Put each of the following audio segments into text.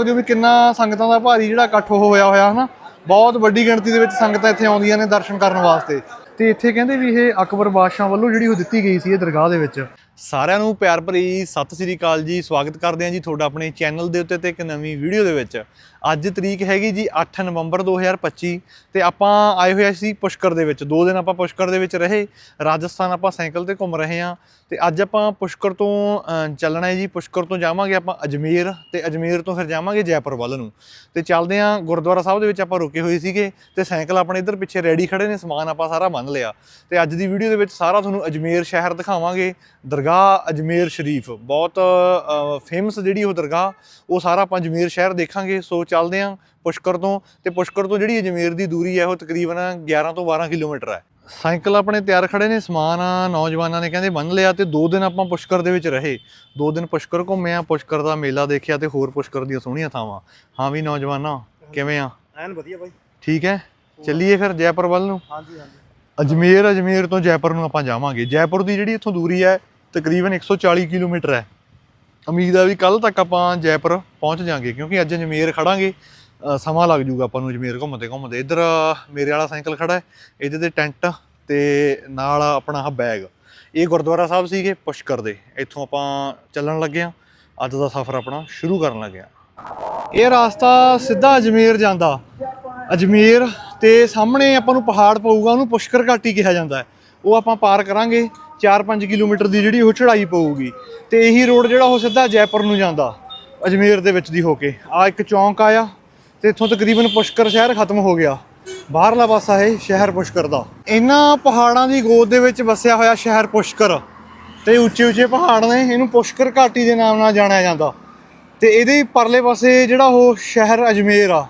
ਸਕਦੇ ਹੋ ਵੀ ਕਿੰਨਾ ਸੰਗਤਾਂ ਦਾ ਭਾਰੀ ਜਿਹੜਾ ਇਕੱਠ ਹੋਇਆ ਹੋਇਆ, ਹਨਾ? ਬਹੁਤ ਵੱਡੀ ਗਿਣਤੀ ਦੇ ਵਿੱਚ ਸੰਗਤਾਂ ਇੱਥੇ ਆਉਂਦੀਆਂ ਨੇ ਦਰਸ਼ਨ ਕਰਨ ਵਾਸਤੇ। ਤੇ ਇੱਥੇ ਕਹਿੰਦੇ ਵੀ ਇਹ ਅਕਬਰ ਬਾਦਸ਼ਾਹ ਵੱਲੋਂ ਜਿਹੜੀ ਉਹ ਦਿੱਤੀ ਗਈ ਸੀ ਇਹ ਦਰਗਾਹ ਦੇ ਵਿੱਚ। ਸਾਰਿਆਂ ਨੂੰ ਪਿਆਰ ਭਰੀ ਸਤਿ ਸ੍ਰੀ ਅਕਾਲ ਜੀ। ਸਵਾਗਤ ਕਰਦੇ ਹਾਂ ਜੀ ਤੁਹਾਡਾ ਆਪਣੇ ਚੈਨਲ ਦੇ ਉੱਤੇ ਤੇ ਇੱਕ ਨਵੀਂ ਵੀਡੀਓ ਦੇ ਵਿੱਚ। ਅੱਜ ਤਰੀਕ ਹੈਗੀ ਜੀ 8 ਨਵੰਬਰ 2025 ਤੇ ਆਪਾਂ ਆਏ ਹੋਏ ਸੀ ਪੁਸ਼ਕਰ ਦੇ ਵਿੱਚ। ਦੋ ਦਿਨ ਆਪਾਂ ਪੁਸ਼ਕਰ ਦੇ ਵਿੱਚ ਰਹੇ, ਰਾਜਸਥਾਨ ਆਪਾਂ ਸਾਈਕਲ ਤੇ ਘੁੰਮ ਰਹੇ ਹਾਂ ਤੇ ਅੱਜ ਆਪਾਂ ਪੁਸ਼ਕਰ ਤੋਂ ਚੱਲਣਾ ਹੈ ਜੀ। ਪੁਸ਼ਕਰ ਤੋਂ ਜਾਵਾਂਗੇ ਆਪਾਂ ਅਜਮੇਰ ਤੇ ਅਜਮੇਰ ਤੋਂ ਫਿਰ ਜਾਵਾਂਗੇ ਜੈਪੁਰ ਵੱਲ ਨੂੰ। ਤੇ ਚੱਲਦੇ ਹਾਂ ਗੁਰਦੁਆਰਾ ਸਾਹਿਬ ਦੇ ਵਿੱਚ ਆਪਾਂ ਰੁਕੇ ਹੋਏ ਸੀਗੇ ਤੇ ਸਾਈਕਲ ਆਪਣੇ ਇੱਧਰ ਪਿੱਛੇ ਰੈਡੀ ਖੜੇ ਨੇ, ਸਮਾਨ ਆਪਾਂ ਸਾਰਾ ਬੰਨ ਲਿਆ। ਤੇ ਅੱਜ ਦੀ ਵੀਡੀਓ ਦੇ ਵਿੱਚ ਸਾਰਾ ਤੁਹਾਨੂੰ ਅਜਮੇਰ ਸ਼ਹਿਰ ਦਿਖਾਵਾਂਗੇ ਦਰਗਾਹ ਅਜਮੇਰ ਸ਼ਰੀਫ ਬਹੁਤ ਫੇਮਸ ਜਿਹੜੀ ਉਹ ਦਰਗਾਹ ਉਹ ਸਾਰਾ ਆਪਾਂ ਅਜਮੇਰ ਸ਼ਹਿਰ ਦੇਖਾਂਗੇ ਸੋ ਚੱਲਦੇ ਹਾਂ ਪੁਸ਼ਕਰ ਤੋਂ ਤੇ ਪੁਸ਼ਕਰ ਤੋਂ ਜਿਹੜੀ ਅਜਮੇਰ ਦੀ ਦੂਰੀ ਹੈ ਉਹ ਤਕਰੀਬਨ 11 ਤੋਂ 12 ਕਿਲੋਮੀਟਰ ਹੈ। ਸਾਈਕਲ ਆਪਣੇ ਤਿਆਰ ਖੜੇ ਨੇ ਸਮਾਨ ਨੌਜਵਾਨਾਂ ਨੇ ਕਹਿੰਦੇ ਬੰਨ ਲਿਆ ਤੇ ਦੋ ਦਿਨ ਆਪਾਂ ਪੁਸ਼ਕਰ ਦੇ ਵਿੱਚ ਰਹੇ। ਦੋ ਦਿਨ ਪੁਸ਼ਕਰ ਘੁੰਮੇ ਆ ਪੁਸ਼ਕਰ ਦਾ ਮੇਲਾ ਦੇਖਿਆ ਤੇ ਹੋਰ ਪੁਸ਼ਕਰ ਦੀਆਂ ਸੋਹਣੀਆਂ ਥਾਵਾਂ। ਹਾਂ ਵੀ ਨੌਜਵਾਨਾਂ ਕਿਵੇਂ ਆ? ਐਨ ਵਧੀਆ ਬਾਈ। ਠੀਕ ਹੈ? ਚੱਲੀਏ ਫਿਰ ਜੈਪੁਰ ਵੱਲ ਨੂੰ? ਹਾਂਜੀ ਹਾਂਜੀ। ਅਜਮੇਰ ਅਜਮੇਰ ਤੋਂ ਜੈਪੁਰ ਨੂੰ ਆਪਾਂ ਜਾਵਾਂਗੇ। ਜੈਪੁਰ ਦੀ ਜਿਹੜੀ ਇੱਥੋਂ ਦੂਰੀ ਹੈ ਤਕਰੀਬਨ 140 ਕਿਲੋਮੀਟਰ ਹੈ। ਉਮੀਦ ਆ ਵੀ ਕੱਲ ਤੱਕ ਆਪਾਂ ਜੈਪੁਰ ਪਹੁੰਚ ਜਾਾਂਗੇ, ਕਿਉਂਕਿ ਅੱਜ ਅਜਮੇਰ ਖੜਾਂਗੇ। ਸਮਾਂ ਲੱਗ ਜੂਗਾ ਆਪਾਂ ਨੂੰ ਅਜਮੇਰ ਘੁੰਮਦੇ ਘੁੰਮਦੇ। ਇੱਧਰ ਮੇਰੇ ਵਾਲਾ ਸਾਈਕਲ ਖੜਾ ਹੈ, ਇਹਦੇ ਤੇ ਟੈਂਟ ਤੇ ਨਾਲ ਆਪਣਾ ਆਹ ਬੈਗ। ਇਹ ਗੁਰਦੁਆਰਾ ਸਾਹਿਬ ਸੀਗੇ ਪੁਸ਼ਕਰ ਦੇ, ਇੱਥੋਂ ਆਪਾਂ ਚੱਲਣ ਲੱਗੇ ਆ ਅੱਜ ਦਾ ਸਫ਼ਰ ਆਪਣਾ ਸ਼ੁਰੂ ਕਰਨ ਲੱਗੇ ਆ ਇਹ ਰਸਤਾ ਸਿੱਧਾ ਅਜਮੇਰ ਜਾਂਦਾ। ਅਜਮੇਰ ਤੇ ਸਾਹਮਣੇ ਆਪਾਂ ਨੂੰ ਪਹਾੜ ਪਊਗਾ, ਉਹਨੂੰ ਪੁਸ਼ਕਰ ਘਾਟੀ ਕਿਹਾ ਜਾਂਦਾ ਹੈ। ਉਹ ਆਪਾਂ ਪਾਰ ਕਰਾਂਗੇ। 4-5 ਕਿਲੋਮੀਟਰ ਦੀ ਜਿਹੜੀ ਉਹ ਚੜ੍ਹਾਈ ਪਊਗੀ। ਤੇ ਇਹੀ ਰੋਡ ਜਿਹੜਾ ਉਹ ਸਿੱਧਾ ਜੈਪੁਰ ਨੂੰ ਜਾਂਦਾ, ਅਜਮੇਰ ਦੇ ਵਿੱਚ ਦੀ ਹੋ ਕੇ। ਆ ਇੱਕ ਚੌਂਕ ਆਇਆ, ਤੇ ਇੱਥੋਂ ਤਕਰੀਬਨ ਪੁਸ਼ਕਰ ਸ਼ਹਿਰ ਖਤਮ ਹੋ ਗਿਆ। ਬਾਹਰਲਾ ਪਾਸਾ ਹੈ ਸ਼ਹਿਰ ਪੁਸ਼ਕਰ ਦਾ। ਇਹਨਾਂ ਪਹਾੜਾਂ ਦੀ ਗੋਦ ਦੇ ਵਿੱਚ ਵਸਿਆ ਹੋਇਆ ਸ਼ਹਿਰ ਪੁਸ਼ਕਰ। ਤੇ ਉੱਚੇ ਉੱਚੇ ਪਹਾੜ ਨੇ, ਇਹਨੂੰ ਪੁਸ਼ਕਰ ਘਾਟੀ ਦੇ ਨਾਮ ਨਾਲ ਜਾਣਿਆ ਜਾਂਦਾ। ਤੇ ਇਹਦੇ ਪਰਲੇ ਪਾਸੇ ਜਿਹੜਾ ਉਹ ਸ਼ਹਿਰ ਅਜਮੇਰ ਆ।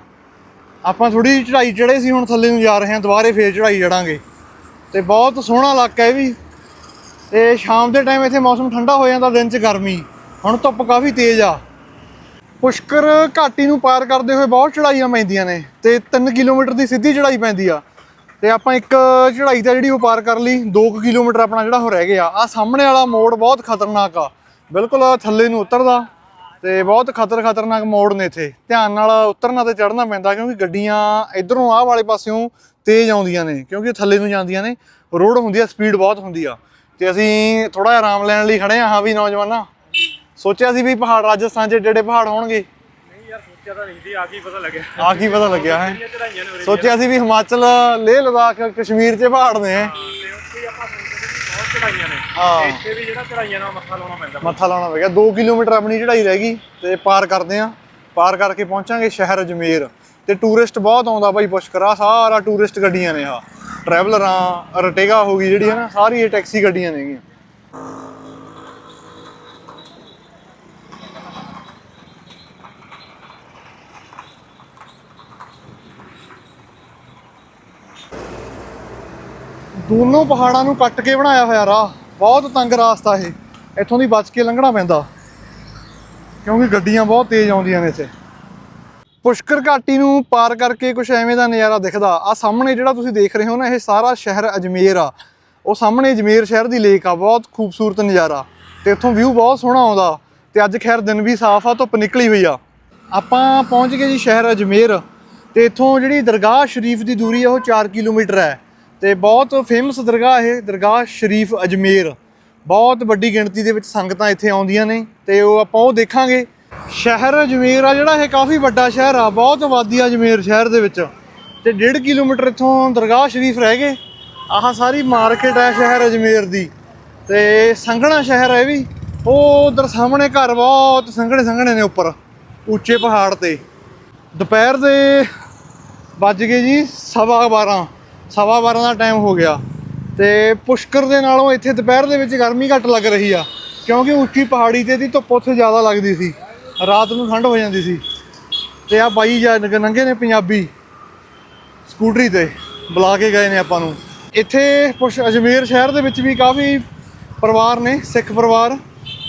ਆਪਾਂ ਥੋੜੀ ਜਿਹੀ ਚੜ੍ਹਾਈ ਚੜੇ ਸੀ, ਹੁਣ ਥੱਲੇ ਨੂੰ ਜਾ ਰਹੇ ਹਾਂ, ਦੁਬਾਰੇ ਫੇਰ ਚੜ੍ਹਾਈ ਚੜਾਂਗੇ ਤੇ ਬਹੁਤ ਸੋਹਣਾ ਇਲਾਕਾ ਇਹ ਵੀ। ਤੇ ਸ਼ਾਮ ਦੇ ਟਾਈਮ ਇੱਥੇ ਮੌਸਮ ਠੰਡਾ ਹੋ ਜਾਂਦਾ, ਦਿਨ 'ਚ ਗਰਮੀ। ਹੁਣ ਧੁੱਪ ਕਾਫੀ ਤੇਜ਼ ਆ। ਪੁਸ਼ਕਰ ਘਾਟੀ ਨੂੰ ਪਾਰ ਕਰਦੇ ਹੋਏ ਬਹੁਤ ਚੜ੍ਹਾਈਆਂ ਪੈਂਦੀਆਂ ਨੇ ਤੇ 3 ਕਿਲੋਮੀਟਰ ਦੀ ਸਿੱਧੀ ਚੜ੍ਹਾਈ ਪੈਂਦੀ ਆ। ਤੇ ਆਪਾਂ ਇੱਕ ਚੜ੍ਹਾਈ ਤਾਂ ਜਿਹੜੀ ਉਹ ਪਾਰ ਕਰ ਲਈ 2 ਕਿਲੋਮੀਟਰ ਆਪਣਾ ਜਿਹੜਾ ਉਹ ਰਹਿ ਗਿਆ। ਆ ਸਾਹਮਣੇ ਵਾਲਾ ਮੋੜ ਬਹੁਤ ਖਤਰਨਾਕ ਆ। ਬਿਲਕੁਲ ਥੱਲੇ ਨੂੰ ਉਤਰਦਾ ਤੇ ਬਹੁਤ ਖਤਰ ਖਤਰਨਾਕ ਮੋੜ ਨੇ ਇੱਥੇ। ਧਿਆਨ ਨਾਲ ਉਤਰਨਾ ਤੇ ਚੜ੍ਹਨਾ ਪੈਂਦਾ ਕਿਉਂਕਿ ਗੱਡੀਆਂ ਇਧਰੋਂ ਆਹ ਵਾਲੇ ਪਾਸਿਓਂ ਤੇਜ਼ ਆਉਂਦੀਆਂ ਨੇ, ਕਿਉਂਕਿ ਥੱਲੇ ਨੂੰ ਜਾਂਦੀਆਂ ਨੇ। ਰੋਡ ਹੁੰਦੀ ਆ, ਸਪੀਡ ਬਹੁਤ ਹੁੰਦੀ ਆ। ਤੇ ਅਸੀਂ ਥੋੜਾ ਜਿਹਾ ਆਰਾਮ ਲੈਣ ਲਈ ਖੜੇ ਆ ਹਾਂ ਵੀ ਨੌਜਵਾਨਾਂ। ਸੋਚਿਆ ਸੀ ਵੀ ਪਹਾੜ ਰਾਜਸਥਾਨ 'ਚ ਜਿਹੜੇ ਪਹਾੜ ਹੋਣਗੇ। ਨਹੀਂ ਯਾਰ ਸੋਚਿਆ ਤਾਂ ਨਹੀਂ ਸੀ ਆ ਕੀ ਪਤਾ ਲੱਗਿਆ। ਆ ਕੀ ਪਤਾ ਲੱਗਿਆ ਹੈ। ਇਹ ਚੜਾਈਆਂ ਨੇ ਉਰੇ ਸੋਚਿਆ ਸੀ ਵੀ ਹਿਮਾਚਲ ਲੇਹ ਲਦਾਖ ਕਸ਼ਮੀਰ 'ਚ ਪਹਾੜ ਨੇ। ਹੀ ਆਪਾਂ ਸੋਚਦੇ ਸੀ ਬਹੁਤ ਚੜਾਈਆਂ ਨੇ। ਹਾਂ। ਤੇ ਇੱਥੇ ਵੀ ਜਿਹੜਾ ਚੜਾਈਆਂ ਨਾਲ ਮੱਥਾ ਲਾਉਣਾ ਪੈਂਦਾ। ਮੱਥਾ ਲਾਉਣਾ ਪੈ ਗਿਆ। 2 ਕਿਲੋਮੀਟਰ ਆਪਣੀ ਚੜ੍ਹਾਈ ਰਹਿ ਗਈ ਤੇ ਪਾਰ ਕਰਦੇ ਆਂ ਪਾਰ ਕਰਕੇ ਪਹੁੰਚਾਂਗੇ ਸ਼ਹਿਰ ਅਜਮੇਰ। ਤੇ ਟੂਰਿਸਟ ਬਹੁਤ ਆਉਂਦਾ ਬਾਈ ਪੁਸ਼ਕਰਾ। ਸਾਰਾ ਟੂਰਿਸਟ ਗੱਡੀਆਂ ਨੇ ਆ ਟਰੈਵਲਰਾਂ, ਰਟੇਗਾ ਹੋ ਗਈ ਜਿਹੜੀ ਹੈ ਨਾ ਸਾਰੀ ਇਹ ਟੈਕਸੀ ਗੱਡੀਆਂ ਨੇਗੀਆਂ ਦੋਨੋਂ ਪਹਾੜਾਂ ਨੂੰ ਕੱਟ ਕੇ ਬਣਾਇਆ ਹੋਇਆ ਰਾਹ, ਬਹੁਤ ਤੰਗ ਰਾਸਤਾ ਇਹ। ਇੱਥੋਂ ਦੀ ਬਚ ਕੇ ਲੰਘਣਾ ਪੈਂਦਾ। ਕਿਉਂਕਿ ਗੱਡੀਆਂ ਬਹੁਤ ਤੇਜ਼ ਆਉਂਦੀਆਂ ਨੇ ਇੱਥੇ। ਪੁਸ਼ਕਰ ਘਾਟੀ ਨੂੰ ਪਾਰ ਕਰਕੇ ਕੁਝ ਐਵੇਂ ਦਾ ਨਜ਼ਾਰਾ ਦਿਖਦਾ। ਆ ਸਾਹਮਣੇ ਜਿਹੜਾ ਤੁਸੀਂ ਦੇਖ ਰਹੇ ਹੋ ਨਾ, ਇਹ ਸਾਰਾ ਸ਼ਹਿਰ ਅਜਮੇਰ ਆ। ਉਹ ਸਾਹਮਣੇ ਅਜਮੇਰ ਸ਼ਹਿਰ ਦੀ ਲੇਕ ਆ, ਬਹੁਤ ਖੂਬਸੂਰਤ ਨਜ਼ਾਰਾ। ਤੇ ਇੱਥੋਂ ਵਿਊ ਬਹੁਤ ਸੋਹਣਾ ਆਉਂਦਾ। ਤੇ ਅੱਜ ਖੈਰ ਦਿਨ ਵੀ ਸਾਫ਼ ਆ, ਧੁੱਪ ਨਿਕਲੀ ਹੋਈ ਆ। ਆਪਾਂ ਪਹੁੰਚ ਗਏ ਜੀ ਸ਼ਹਿਰ ਅਜਮੇਰ। ਤੇ ਇੱਥੋਂ ਜਿਹੜੀ ਦਰਗਾਹ ਸ਼ਰੀਫ ਦੀ ਦੂਰੀ ਆ, ਉਹ 4 ਕਿਲੋਮੀਟਰ ਹੈ। ਤੇ ਬਹੁਤ ਫੇਮਸ ਦਰਗਾਹ ਇਹ, ਦਰਗਾਹ ਸ਼ਰੀਫ ਅਜਮੇਰ। ਬਹੁਤ ਵੱਡੀ ਗਿਣਤੀ ਦੇ ਵਿੱਚ ਸੰਗਤਾਂ ਇੱਥੇ ਆਉਂਦੀਆਂ ਨੇ। ਤੇ ਉਹ ਆਪਾਂ ਉਹ ਦੇਖਾਂਗੇ। ਸ਼ਹਿਰ ਅਜਮੇਰ ਆ ਜਿਹੜਾ ਇਹ ਕਾਫੀ ਵੱਡਾ ਸ਼ਹਿਰ ਆ, ਬਹੁਤ ਆਬਾਦੀ ਆ ਅਜਮੇਰ ਸ਼ਹਿਰ ਦੇ ਵਿੱਚ। ਤੇ 1.5 ਕਿਲੋਮੀਟਰ ਇੱਥੋਂ ਦਰਗਾਹ ਸ਼ਰੀਫ ਰਹਿ ਗਏ। ਆਹ ਸਾਰੀ ਮਾਰਕੀਟ ਹੈ ਸ਼ਹਿਰ ਅਜਮੇਰ ਦੀ। ਤੇ ਸੰਘਣਾ ਸ਼ਹਿਰ ਹੈ ਵੀ। ਉਹ ਉਧਰ ਸਾਹਮਣੇ ਘਰ ਬਹੁਤ ਸੰਘਣੇ ਸੰਘਣੇ ਨੇ ਉੱਪਰ, ਉੱਚੇ ਪਹਾੜ ਤੇ। ਦੁਪਹਿਰ ਦੇ ਵੱਜ ਗਏ ਜੀ ਸਵਾ 12 ਸਵਾ 12 ਦਾ ਟਾਈਮ ਹੋ ਗਿਆ। ਤੇ ਪੁਸ਼ਕਰ ਦੇ ਨਾਲੋਂ ਇੱਥੇ ਦੁਪਹਿਰ ਦੇ ਵਿੱਚ ਗਰਮੀ ਘੱਟ ਲੱਗ ਰਹੀ ਆ, ਕਿਉਂਕਿ ਉੱਚੀ ਪਹਾੜੀ ਤੇ ਦੀ ਧੁੱਪ ਉੱਥੇ ਜ਼ਿਆਦਾ ਲੱਗਦੀ ਸੀ। ਰਾਤ ਨੂੰ ਠੰਡ ਹੋ ਜਾਂਦੀ ਸੀ। ਤੇ ਆ ਬਾਈ ਜਾ ਨੰਗੇ ਨੇ ਪੰਜਾਬੀ। ਸਕੂਟਰੀ ਤੇ ਬੁਲਾ ਕੇ ਗਏ ਨੇ ਆਪਾਂ ਨੂੰ। ਇੱਥੇ ਪੁਸ਼, ਅਜਮੇਰ ਸ਼ਹਿਰ ਦੇ ਵਿੱਚ ਵੀ ਕਾਫੀ ਪਰਿਵਾਰ ਨੇ, ਸਿੱਖ ਪਰਿਵਾਰ।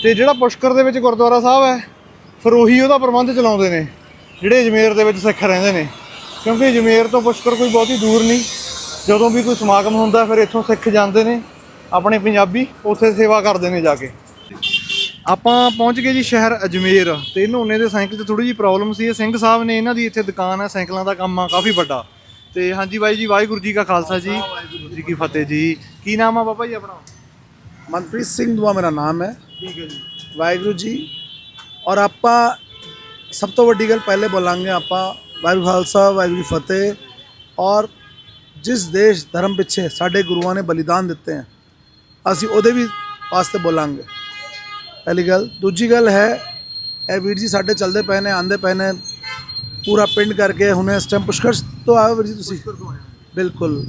ਤੇ ਜਿਹੜਾ ਪੁਸ਼ਕਰ ਦੇ ਵਿੱਚ ਗੁਰਦੁਆਰਾ ਸਾਹਿਬ ਹੈ, ਫਿਰ ਉਹੀ ਉਹਦਾ ਪ੍ਰਬੰਧ ਚਲਾਉਂਦੇ ਨੇ, ਜਿਹੜੇ ਅਜਮੇਰ ਦੇ ਵਿੱਚ ਸਿੱਖ ਰਹਿੰਦੇ ਨੇ। ਕਿਉਂਕਿ ਅਜਮੇਰ ਤੋਂ ਪੁਸ਼ਕਰ ਕੋਈ ਬਹੁਤੀ ਦੂਰ ਨਹੀਂ। ਜਦੋਂ ਵੀ ਕੋਈ ਸਮਾਗਮ ਹੁੰਦਾ, ਫਿਰ ਇੱਥੋਂ ਸਿੱਖ ਜਾਂਦੇ ਨੇ, ਆਪਣੇ ਪੰਜਾਬੀ ਉੱਥੇ ਸੇਵਾ ਕਰਦੇ ਨੇ ਜਾ ਕੇ। ਆਪਾਂ ਪਹੁੰਚ ਗਏ ਜੀ ਸ਼ਹਿਰ ਅਜਮੇਰ ਤੇ ਇਹਨੂੰ ਉਹਨੇ ਦੇ ਸਾਈਕਲ ਤੇ ਥੋੜੀ ਜੀ ਪ੍ਰੋਬਲਮ ਸੀ। ਇਹ ਸਿੰਘ ਸਾਹਿਬ ਨੇ ਇਹਨਾਂ ਦੀ ਇੱਥੇ ਦੁਕਾਨ ਆ ਸਾਈਕਲਾਂ ਦਾ ਕੰਮ ਆ ਕਾਫੀ ਵੱਡਾ। ਤੇ ਹਾਂਜੀ ਬਾਈ ਜੀ ਵਾਹਿਗੁਰੂ ਜੀ ਕਾ ਖਾਲਸਾ ਜੀ। ਵਾਹਿਗੁਰੂ ਜੀ ਕੀ ਫਤਿਹ ਜੀ। ਕੀ ਨਾਮ ਆ ਬਾਬਾ ਜੀ ਆਪਣਾ? ਮਨਪ੍ਰੀਤ ਸਿੰਘ ਦੁਆ ਮੇਰਾ ਨਾਮ ਹੈ। ਠੀਕ ਹੈ ਜੀ। ਵਾਹਿਗੁਰੂ ਜੀ। ਔਰ ਆਪਾਂ ਸਭ ਤੋਂ ਵੱਡੀ ਗੱਲ ਪਹਿਲੇ ਬੋਲਾਂਗੇ ਆਪਾਂ ਵਾਹਿਗੁਰੂ ਖਾਲਸਾ ਵਾਹਿਗੁਰੂ ਫਤਿਹ। ਔਰ ਜਿਸ ਦੇਸ਼ ਧਰਮ ਪਿੱਛੇ ਸਾਡੇ ਗੁਰੂਆਂ ਨੇ ਬਲੀਦਾਨ ਦਿੱਤੇ ਆ ਅਸੀਂ ਉਹਦੇ ਵੀ ਵਾਸਤੇ ਬੋਲਾਂਗੇ। ਪਹਿਲੀ ਗੱਲ। ਦੂਜੀ ਗੱਲ ਹੈ ਇਹ ਵੀਰ ਜੀ ਸਾਡੇ ਚੱਲਦੇ ਪਏ ਨੇ ਆਂਦੇ ਪਏ ਨੇ ਪੂਰਾ ਪਿੰਡ ਕਰਕੇ ਹੁਣ ਇਸ ਟਾਈਮ ਪੁਸ਼ਕਰ ਤੋਂ ਆਏ ਹੋ ਵੀਰ ਜੀ ਤੁਸੀਂ? ਬਿਲਕੁਲ।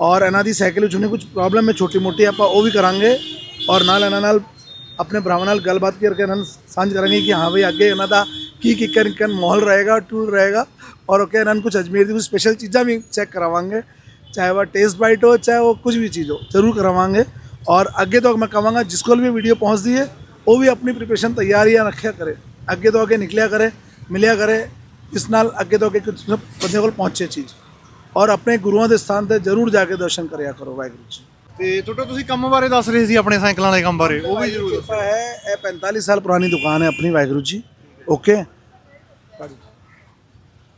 ਔਰ ਇਹਨਾਂ ਦੀ ਸਾਈਕਲ ਵਿੱਚ ਉਹਨੇ ਕੁਝ ਪ੍ਰੋਬਲਮ ਹੈ ਛੋਟੀ ਮੋਟੀ ਆਪਾਂ ਉਹ ਵੀ ਕਰਾਂਗੇ। ਔਰ ਨਾਲ ਇਹਨਾਂ ਨਾਲ ਆਪਣੇ ਭਰਾਵਾਂ ਨਾਲ ਗੱਲਬਾਤ ਕਰਕੇ ਇਹਨਾਂ ਨੂੰ ਸਾਂਝ ਕਰਾਂਗੇ ਕਿ ਹਾਂ ਭਈ ਅੱਗੇ ਇਹਨਾਂ ਦਾ ਕੀ ਕੀ ਕਰਨ ਕਰਨ ਮਾਹੌਲ ਰਹੇਗਾ ਟੂਰ ਰਹੇਗਾ। ਔਰ ਓਕੇ ਇਹਨਾਂ ਨੂੰ ਕੁਝ ਅਜਮੇਰ ਦੀ ਕੁਝ ਸਪੈਸ਼ਲ ਚੀਜ਼ਾਂ ਵੀ ਚੈੱਕ ਕਰਾਵਾਂਗੇ। ਚਾਹੇ ਉਹ ਟੇਸਟ ਬਾਈਟ ਹੋ ਚਾਹੇ ਉਹ ਕੁਝ ਵੀ ਚੀਜ਼ ਹੋ ਜ਼ਰੂਰ ਕਰਾਵਾਂਗੇ। ਔਰ ਅੱਗੇ ਤੋਂ ਮੈਂ ਕਹਾਂਗਾ ਜਿਸ ਕੋਲ ਵੀ ਵੀਡੀਓ ਪਹੁੰਚਦੀ ਹੈ ਉਹ ਵੀ ਆਪਣੀ ਪ੍ਰੀਪਰੇਸ਼ਨ ਤਿਆਰੀਆਂ ਰੱਖਿਆ ਕਰੇ ਅੱਗੇ ਤੋਂ ਅੱਗੇ ਨਿਕਲਿਆ ਕਰੇ ਮਿਲਿਆ ਕਰੇ ਇਸ ਨਾਲ ਅੱਗੇ ਤੋਂ ਅੱਗੇ ਬੰਦੇ ਕੋਲ ਪਹੁੰਚੇ ਚੀਜ਼। ਔਰ ਆਪਣੇ ਗੁਰੂਆਂ ਦੇ ਸਥਾਨ ਤੇ ਜਰੂਰ ਜਾ ਕੇ ਦਰਸ਼ਨ ਕਰਿਆ ਕਰੋ ਵਾਹਿਗੁਰੂ ਜੀ। ਤੇ ਤੁਹਾਡਾ ਤੁਸੀਂ ਕੰਮ ਬਾਰੇ ਦੱਸ ਰਹੇ ਸੀ ਆਪਣੇ ਸਾਈਕਲਾਂ ਦੇ ਕੰਮ ਬਾਰੇ ਉਹ ਵੀ ਜ਼ਰੂਰ ਦੱਸੋ। ਹੈ ਇਹ 45 ਸਾਲ ਪੁਰਾਣੀ ਦੁਕਾਨ ਹੈ ਆਪਣੀ ਵਾਹਿਗੁਰੂ ਜੀ। ਓਕੇ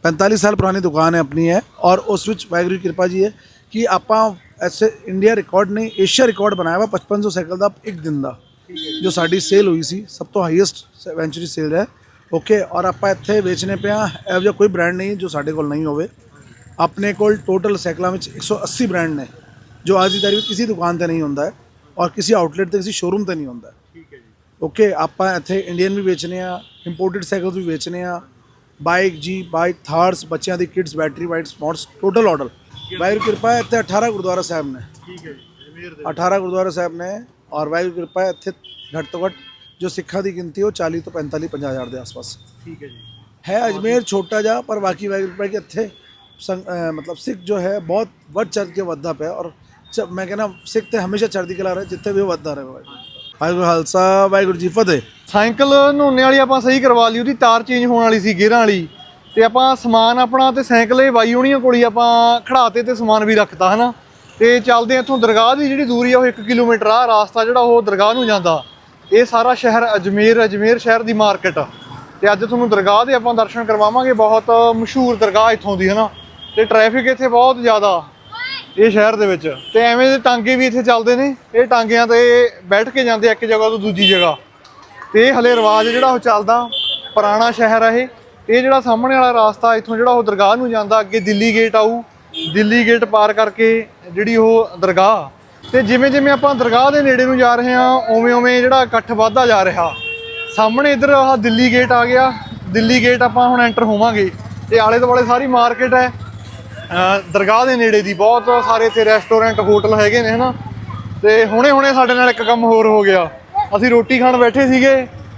45 ਸਾਲ ਪੁਰਾਣੀ ਦੁਕਾਨ ਹੈ ਆਪਣੀ ਹੈ ਔਰ ਉਸ ਵਿੱਚ ਵਾਹਿਗੁਰੂ ਦੀ ਕਿਰਪਾ ਜੀ ਹੈ ਕਿ ਆਪਾਂ ਐਸੇ ਇੰਡੀਆ ਰਿਕਾਰਡ ਨਹੀਂ ਏਸ਼ੀਆ ਰਿਕਾਰਡ ਬਣਾਇਆ ਵਾ 5500 ਸਾਈਕਲ ਦਾ ਇੱਕ ਦਿਨ ਦਾ। ਜੋ ਸਾਡੀ ਸੇਲ ਹੋਈ ਸੀ ਸਭ ਤੋਂ ਹਾਈਐਸਟ ਵੈਂਚਰੀ ਸੇਲ ਹੈ। ਓਕੇ ਔਰ ਆਪਾਂ ਇੱਥੇ ਵੇਚਨੇ ਪਿਆ ਇਹੋ ਜਿਹਾ ਕੋਈ ਬ੍ਰਾਂਡ ਨਹੀਂ ਜੋ ਸਾਡੇ ਕੋਲ ਨਹੀਂ ਹੋਵੇ। ਆਪਣੇ ਕੋਲ ਟੋਟਲ ਸਾਈਕਲਾਂ ਵਿੱਚ 180 ਬ੍ਰਾਂਡ ਨੇ ਜੋ ਅੱਜ ਦੀ ਤਾਰੀਖ ਕਿਸੇ ਦੁਕਾਨ ਤੇ ਨਹੀਂ ਹੁੰਦਾ ਹੈ ਔਰ ਕਿਸੇ ਆਊਟਲੈਟ ਤੇ ਕਿਸੇ ਸ਼ੋਰੂਮ ਤੇ ਨਹੀਂ ਹੁੰਦਾ ਠੀਕ ਹੈ ਜੀ। ਓਕੇ ਆਪਾਂ ਇੱਥੇ ਇੰਡੀਅਨ ਵੀ ਵੇਚਨੇ ਆ ਇੰਪੋਰਟਡ ਸਾਈਕਲਸ ਵੀ ਵੇਚਨੇ ਆ ਬਾਈਕ ਜੀ ਬਾਈਕ ਥਾਰਸ ਬੱਚਿਆਂ ਦੀ kids battery white sports total order Waheguru ਕਿਰਪਾ ਇੱਥੇ 18 ਗੁਰਦੁਆਰਾ ਸਾਹਿਬ ਨੇ। ਠੀਕ ਹੈ ਜੀ ਅਜਮੇਰ ਦੇ। 18 ਗੁਰਦੁਆਰਾ ਸਾਹਿਬ ਨੇ। ਔਰ ਵਾਹਿਗੁਰੂ ਕਿਰਪਾ ਹੈ ਇੱਥੇ ਘੱਟ ਤੋਂ ਘੱਟ ਜੋ ਸਿੱਖਾਂ ਦੀ ਗਿਣਤੀ ਉਹ 40 ਤੋਂ 45 50 ਹਜ਼ਾਰ ਦੇ ਆਸ-ਪਾਸ। ਠੀਕ ਹੈ ਜੀ। ਹੈ ਅਜਮੇਰ ਛੋਟਾ ਜਿਹਾ ਪਰ ਬਾਕੀ ਵਾਹਿਗੁਰੂ ਕਿਰਪਾ ਹੈ ਕਿ ਇੱਥੇ ਮਤਲਬ ਸਿੱਖ ਜੋ ਹੈ ਬਹੁਤ ਵੱਧ ਚੜ੍ਹ ਕੇ ਵੱਧਦਾ ਪਿਆ ਔਰ ਮੈਂ ਕਹਿੰਦਾ ਸਿੱਖ ਤੇ ਹਮੇਸ਼ਾ ਚੜ੍ਹਦੀ ਕਲਾ ਰਹੇ ਜਿੱਥੇ ਵੀ ਉਹ ਵੱਧਦਾ ਰਹੇ ਵਾਹਿਗੁਰੂ। ਖਾਲਸਾ ਵਾਹਿਗੁਰੂ ਜੀ ਫਤਿਹ। ਸਾਈਕਲ ਨੋਨੇ ਵਾਲੀ ਆਪਾਂ ਸਹੀ ਕਰਵਾ ਲਈ ਉਹਦੀ ਤਾਰ ਚੇਂਜ ਹੋਣ ਵਾਲੀ ਸੀ ਗੇਅਰਾਂ ਵਾਲੀ। ਤੇ ਆਪਾਂ ਸਮਾਨ ਆਪਣਾ ਤੇ ਸਾਈਕਲ ਇਹ ਬਾਈ ਹੋਣੀਆਂ ਕੋਲੀ ਆਪਾਂ ਖੜਾਤੇ ਤੇ ਸਮਾਨ ਵੀ ਰੱਖਤਾ ਹਨਾ? ਤੇ ਚੱਲਦੇ ਹਾਂ ਇੱਥੋਂ ਦਰਗਾਹ ਦੀ ਜਿਹੜੀ ਦੂਰੀ ਆ ਉਹ 1 ਕਿਲੋਮੀਟਰ ਆ ਰਾਸਤਾ ਜਿਹੜਾ ਉਹ ਦਰਗਾਹ ਨੂੰ ਜਾਂਦਾ। ਇਹ ਸਾਰਾ ਸ਼ਹਿਰ ਅਜਮੇਰ ਅਜਮੇਰ ਸ਼ਹਿਰ ਦੀ ਮਾਰਕੀਟ ਤੇ ਅੱਜ ਤੁਹਾਨੂੰ ਦਰਗਾਹ ਦੇ ਆਪਾਂ ਦਰਸ਼ਨ ਕਰਵਾਵਾਂਗੇ, ਬਹੁਤ ਮਸ਼ਹੂਰ ਦਰਗਾਹ ਇੱਥੋਂ ਦੀ, ਹਨਾ? ਤੇ ਟ੍ਰੈਫਿਕ ਇੱਥੇ ਬਹੁਤ ਜ਼ਿਆਦਾ ਇਹ ਸ਼ਹਿਰ ਦੇ ਵਿੱਚ। ਤੇ ਐਵੇਂ ਦੇ ਟਾਂਗੇ ਵੀ ਇੱਥੇ ਚੱਲਦੇ ਨੇ। ਇਹ ਟਾਂਗਿਆਂ ਤੇ ਬੈਠ ਕੇ ਜਾਂਦੇ ਇੱਕ ਜਗ੍ਹਾ ਤੋਂ ਦੂਜੀ ਜਗ੍ਹਾ। ਤੇ ਹਲੇ ਰਿਵਾਜ ਜਿਹੜਾ ਉਹ ਚੱਲਦਾ, ਪੁਰਾਣਾ ਸ਼ਹਿਰ ਆ ਇਹ। ਇਹ ਜਿਹੜਾ ਸਾਹਮਣੇ ਵਾਲਾ ਰਾਸਤਾ ਇੱਥੋਂ ਜਿਹੜਾ ਉਹ ਦਰਗਾਹ ਨੂੰ ਜਾਂਦਾ, ਅੱਗੇ ਦਿੱਲੀ ਗੇਟ ਆਊ। ਦਿੱਲੀ ਗੇਟ ਪਾਰ ਕਰਕੇ ਜਿਹੜੀ ਉਹ ਦਰਗਾਹ, ਤੇ ਜਿਵੇਂ ਜਿਵੇਂ ਆਪਾਂ ਦਰਗਾਹ ਦੇ ਨੇੜੇ ਨੂੰ ਜਾ ਰਹੇ ਹਾਂ, ਉਵੇਂ ਉਵੇਂ ਜਿਹੜਾ ਇਕੱਠ ਵੱਧਦਾ ਜਾ ਰਿਹਾ। ਸਾਹਮਣੇ ਇੱਧਰ ਆਹ ਦਿੱਲੀ ਗੇਟ ਆ ਗਿਆ। ਦਿੱਲੀ ਗੇਟ ਆਪਾਂ ਹੁਣ ਐਂਟਰ ਹੋਵਾਂਗੇ। ਤੇ ਆਲੇ ਦੁਆਲੇ ਸਾਰੀ ਮਾਰਕੀਟ ਹੈ। ਦਰਗਾਹ ਦੇ ਨੇੜੇ ਦੀ ਬਹੁਤ ਸਾਰੇ ਇੱਥੇ ਰੈਸਟੋਰੈਂਟ ਹੋਟਲ ਹੈਗੇ ਨੇ, ਹਨਾ? ਤੇ ਹੁਣੇ ਹੁਣੇ ਸਾਡੇ ਨਾਲ ਇੱਕ ਕੰਮ ਹੋਰ ਹੋ ਗਿਆ। ਅਸੀਂ ਰੋਟੀ ਖਾਣ ਬੈਠੇ ਸੀਗੇ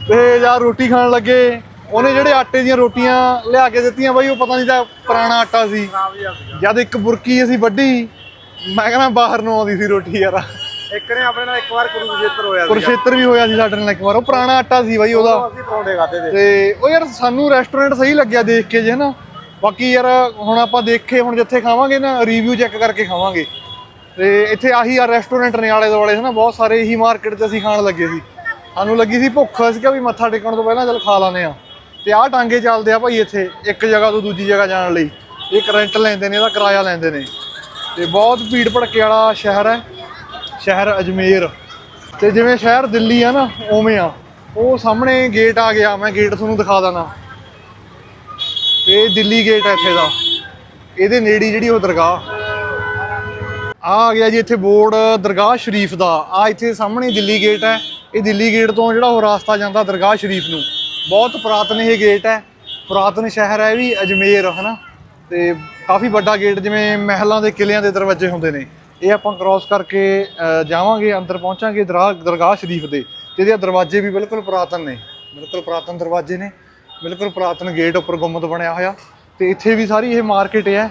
ਤੇ ਜਦ ਰੋਟੀ ਖਾਣ ਲੱਗੇ। ਉਹਨੇ ਜਿਹੜੇ ਆਟੇ ਦੀਆਂ ਰੋਟੀਆਂ ਲਿਆ ਕੇ ਦਿੱਤੀਆਂ ਬਾਈ ਉਹ ਪਤਾ ਨਹੀਂ ਤਾਂ ਪੁਰਾਣਾ ਆਟਾ ਸੀ। ਜਦ ਇੱਕ ਬੁਰਕੀ ਅਸੀਂ ਵੱਢੀ ਮੈਂ ਕਹਿੰਦਾ ਬਾਹਰ ਨੂੰ ਆਉਂਦੀ ਸੀ ਰੋਟੀ ਯਾਰ। ਇੱਕ ਨੇ ਆਪਣੇ ਨਾਲ ਇੱਕ ਵਾਰ ਗੁਰੂ ਖੇਤਰ ਹੋਇਆ ਸੀ ਕੁਰਸ਼ੇਤਰ ਵੀ ਹੋਇਆ ਸੀ ਸਾਡੇ ਨਾਲ ਇੱਕ ਵਾਰ ਉਹ ਪੁਰਾਣਾ ਆਟਾ ਸੀ ਬਾਈ ਉਹਦਾ। ਅਸੀਂ ਪਰੌਂਠੇ ਖਾਦੇ ਤੇ ਤੇ ਉਹ ਯਾਰ ਸਾਨੂੰ ਰੈਸਟੋਰੈਂਟ ਸਹੀ ਲੱਗਿਆ ਦੇਖ ਕੇ ਜੇ ਨਾ ਬਾਕੀ ਯਾਰ ਹੁਣ ਆਪਾਂ ਦੇਖੇ ਹੁਣ ਜਿੱਥੇ ਖਾਵਾਂਗੇ ਨਾ ਰਿਵਿਊ ਚੈੱਕ ਕਰਕੇ ਖਾਵਾਂਗੇ। ਤੇ ਇੱਥੇ ਆਹੀ ਆ ਰੈਸਟੋਰੈਂਟ ਨੇ ਆਲੇ ਦੁਆਲੇ ਹਨਾ ਬਹੁਤ ਸਾਰੇ ਇਹੀ ਮਾਰਕੀਟ 'ਚ ਅਸੀਂ ਖਾਣ ਲੱਗੇ ਸੀ। ਸਾਨੂੰ ਲੱਗੀ ਸੀ ਭੁੱਖ ਅਸੀਂ ਕਿਹਾ ਵੀ ਮੱਥਾ ਟੇਕਣ ਤੋਂ ਪਹਿਲਾਂ ਚੱਲ ਖਾ ਲਾਨੇ ਆ ਤੇ ਆਹ ਟਾਂਗੇ ਚੱਲਦੇ ਆ ਭਾਈ ਇੱਥੇ, ਇੱਕ ਜਗ੍ਹਾ ਤੋਂ ਦੂਜੀ ਜਗ੍ਹਾ ਜਾਣ ਲਈ। ਇਹ ਕਰੰਟ ਲੈਂਦੇ ਨੇ, ਇਹਦਾ ਕਿਰਾਇਆ ਲੈਂਦੇ ਨੇ। ਤੇ ਬਹੁਤ ਭੀੜ ਭੜਕੇ ਵਾਲਾ ਸ਼ਹਿਰ ਹੈ, ਸ਼ਹਿਰ ਅਜਮੇਰ। ਤੇ ਜਿਵੇਂ ਸ਼ਹਿਰ ਦਿੱਲੀ ਆ ਨਾ, ਉਵੇਂ ਆ। ਉਹ ਸਾਹਮਣੇ ਗੇਟ ਆ ਗਿਆ, ਮੈਂ ਗੇਟ ਤੁਹਾਨੂੰ ਦਿਖਾ ਦਾਂ ਤੇ ਦਿੱਲੀ ਗੇਟ ਹੈ ਇੱਥੇ ਦਾ। ਇਹਦੇ ਨੇੜੇ ਜਿਹੜੀ ਉਹ ਦਰਗਾਹ। ਆ ਆ ਗਿਆ ਜੀ ਇੱਥੇ ਬੋਰਡ ਦਰਗਾਹ ਸ਼ਰੀਫ ਦਾ। ਆ ਇੱਥੇ ਸਾਹਮਣੇ ਦਿੱਲੀ ਗੇਟ ਹੈ। ਇਹ ਦਿੱਲੀ ਗੇਟ ਤੋਂ ਜਿਹੜਾ ਉਹ ਰਾਸਤਾ ਜਾਂਦਾ ਦਰਗਾਹ ਸ਼ਰੀਫ ਨੂੰ। ਬਹੁਤ ਪੁਰਾਤਨ ਇਹ ਗੇਟ ਹੈ। ਪੁਰਾਤਨ ਸ਼ਹਿਰ ਹੈ ਵੀ, ਅਜਮੇਰ, ਹਨਾ? ਤੇ ਕਾਫੀ ਵੱਡਾ ਗੇਟ, ਜਿਵੇਂ ਮਹਿਲਾਂ ਦੇ ਕਿਲਿਆਂ ਦੇ ਦਰਵਾਜ਼ੇ ਹੁੰਦੇ ਨੇ। ਇਹ ਆਪਾਂ ਕ੍ਰਾਸ ਕਰਕੇ ਜਾਵਾਂਗੇ, ਅੰਦਰ ਪਹੁੰਚਾਂਗੇ ਦਰਗਾਹ ਦਰਗਾਹ ਸ਼ਰੀਫ ਦੇ ਤੇ ਇਹਦੇ ਦਰਵਾਜ਼ੇ ਵੀ ਬਿਲਕੁਲ ਪੁਰਾਤਨ ਨੇ। ਬਿਲਕੁਲ ਪੁਰਾਤਨ ਦਰਵਾਜ਼ੇ ਨੇ। ਬਿਲਕੁਲ ਪੁਰਾਤਨ ਗੇਟ ਉੱਪਰ ਗੁੰਮਤ ਬਣਿਆ ਹੋਇਆ। ਤੇ ਇੱਥੇ ਵੀ ਸਾਰੀ ਇਹ ਮਾਰਕੀਟ ਹੈ।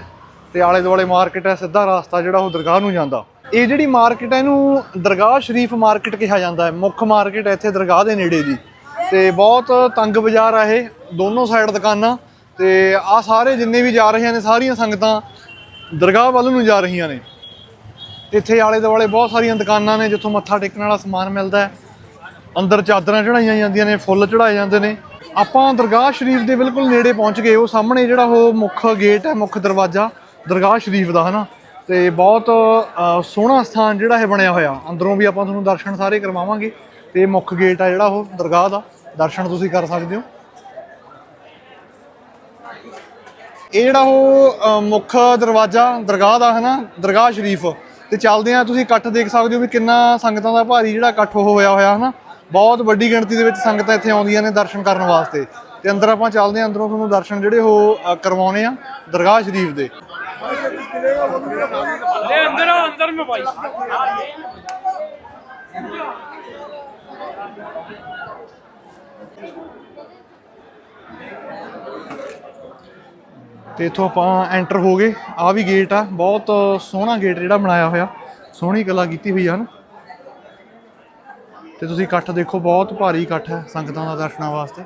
ਤੇ ਆਲੇ ਦੁਆਲੇ ਮਾਰਕੀਟ ਹੈ, ਸਿੱਧਾ ਰਸਤਾ ਜਿਹੜਾ ਉਹ ਦਰਗਾਹ ਨੂੰ ਜਾਂਦਾ। ਇਹ ਜਿਹੜੀ ਮਾਰਕੀਟ ਹੈ ਇਹਨੂੰ ਦਰਗਾਹ ਸ਼ਰੀਫ ਮਾਰਕੀਟ ਕਿਹਾ ਜਾਂਦਾ ਹੈ। ਮੁੱਖ ਮਾਰਕੀਟ ਹੈ ਇੱਥੇ ਦਰਗਾਹ ਦੇ ਨੇੜੇ ਦੀ ਤੇ ਬਹੁਤ ਤੰਗ ਬਾਜ਼ਾਰ ਆ ਇਹ, ਦੋਨੋਂ ਸਾਈਡ ਦੁਕਾਨਾਂ। ਤੇ ਆ ਸਾਰੇ ਜਿੰਨੇ ਵੀ ਜਾ ਰਹੇ ਨੇ, ਸਾਰੀਆਂ ਸੰਗਤਾਂ ਦਰਗਾਹ ਵੱਲ ਨੂੰ ਜਾ ਰਹੀਆਂ ਨੇ। ਇੱਥੇ ਆਲੇ ਦੁਆਲੇ ਬਹੁਤ ਸਾਰੀਆਂ ਦੁਕਾਨਾਂ ਨੇ, ਜਿੱਥੋਂ ਮੱਥਾ ਟੇਕਣ ਵਾਲਾ ਸਮਾਨ ਮਿਲਦਾ ਹੈ। ਅੰਦਰ ਚਾਦਰਾਂ ਚੜਾਈਆਂ ਜਾਂਦੀਆਂ ਨੇ, ਫੁੱਲ ਚੜਾਏ ਜਾਂਦੇ ਨੇ। ਆਪਾਂ ਦਰਗਾਹ ਸ਼ਰੀਫ ਦੇ ਬਿਲਕੁਲ ਨੇੜੇ ਪਹੁੰਚ ਗਏ, ਉਹ ਸਾਹਮਣੇ ਜਿਹੜਾ ਉਹ ਮੁੱਖ ਗੇਟ ਹੈ, ਮੁੱਖ ਦਰਵਾਜ਼ਾ, ਦਰਗਾਹ ਸ਼ਰੀਫ ਦਾ, ਹਨਾ? ਤੇ ਬਹੁਤ ਸੋਹਣਾ ਸਥਾਨ ਜਿਹੜਾ ਇਹ ਬਣਿਆ ਹੋਇਆ। ਅੰਦਰੋਂ ਵੀ ਆਪਾਂ ਤੁਹਾਨੂੰ ਦਰਸ਼ਨ ਸਾਰੇ ਕਰਵਾਵਾਂਗੇ। ਤੇ ਮੁੱਖ ਗੇਟ ਆ ਜਿਹੜਾ ਉਹ ਦਰਗਾਹ ਦਾ। ਦਰਸ਼ਨ ਤੁਸੀਂ ਕਰ ਸਕਦੇ ਹੋ। ਇਹ ਜਿਹੜਾ ਉਹ ਮੁੱਖ ਦਰਵਾਜ਼ਾ, ਦਰਗਾਹ ਦਾ ਹੈ ਨਾ ਦਰਗਾਹ ਸ਼ਰੀਫ। ਤੇ ਚੱਲਦੇ ਆ ਤੁਸੀਂ ਇਕੱਠ ਦੇਖ ਸਕਦੇ ਹੋ ਵੀ ਕਿੰਨਾ ਸੰਗਤਾਂ ਦਾ ਭਾਰੀ ਜਿਹੜਾ ਇਕੱਠ ਹੋਇਆ ਹੋਇਆ ਹੈ ਨਾ ਬਹੁਤ ਵੱਡੀ ਗਿਣਤੀ ਦੇ ਵਿੱਚ ਸੰਗਤਾਂ ਇੱਥੇ ਆਉਂਦੀਆਂ ਨੇ ਦਰਸ਼ਨ ਕਰਨ ਵਾਸਤੇ। ਤੇ ਅੰਦਰ ਆਪਾਂ ਚੱਲਦੇ ਆ ਅੰਦਰੋਂ ਤੁਹਾਨੂੰ ਦਰਸ਼ਨ ਜਿਹੜੇ ਉਹ ਕਰਵਾਉਣੇ ਆ, ਦਰਗਾਹ ਸ਼ਰੀਫ ਦੇ। ਤੇ ਇੱਥੋਂ ਆਪਾਂ ਐਂਟਰ ਹੋ ਗਏ। ਆ ਵੀ ਗੇਟ ਆ। ਬਹੁਤ ਸੋਹਣਾ ਗੇਟ ਜਿਹੜਾ ਬਣਾਇਆ ਹੋਇਆ। ਸੋਹਣੀ ਕਲਾ ਕੀਤੀ ਹੋਈ ਆ ਨਾ ਤੇ ਤੁਸੀਂ ਇਕੱਠ ਦੇਖੋ, ਬਹੁਤ ਭਾਰੀ ਇਕੱਠ ਹੈ ਸੰਗਤਾਂ ਦਾ ਦਰਸ਼ਨਾਂ ਵਾਸਤੇ।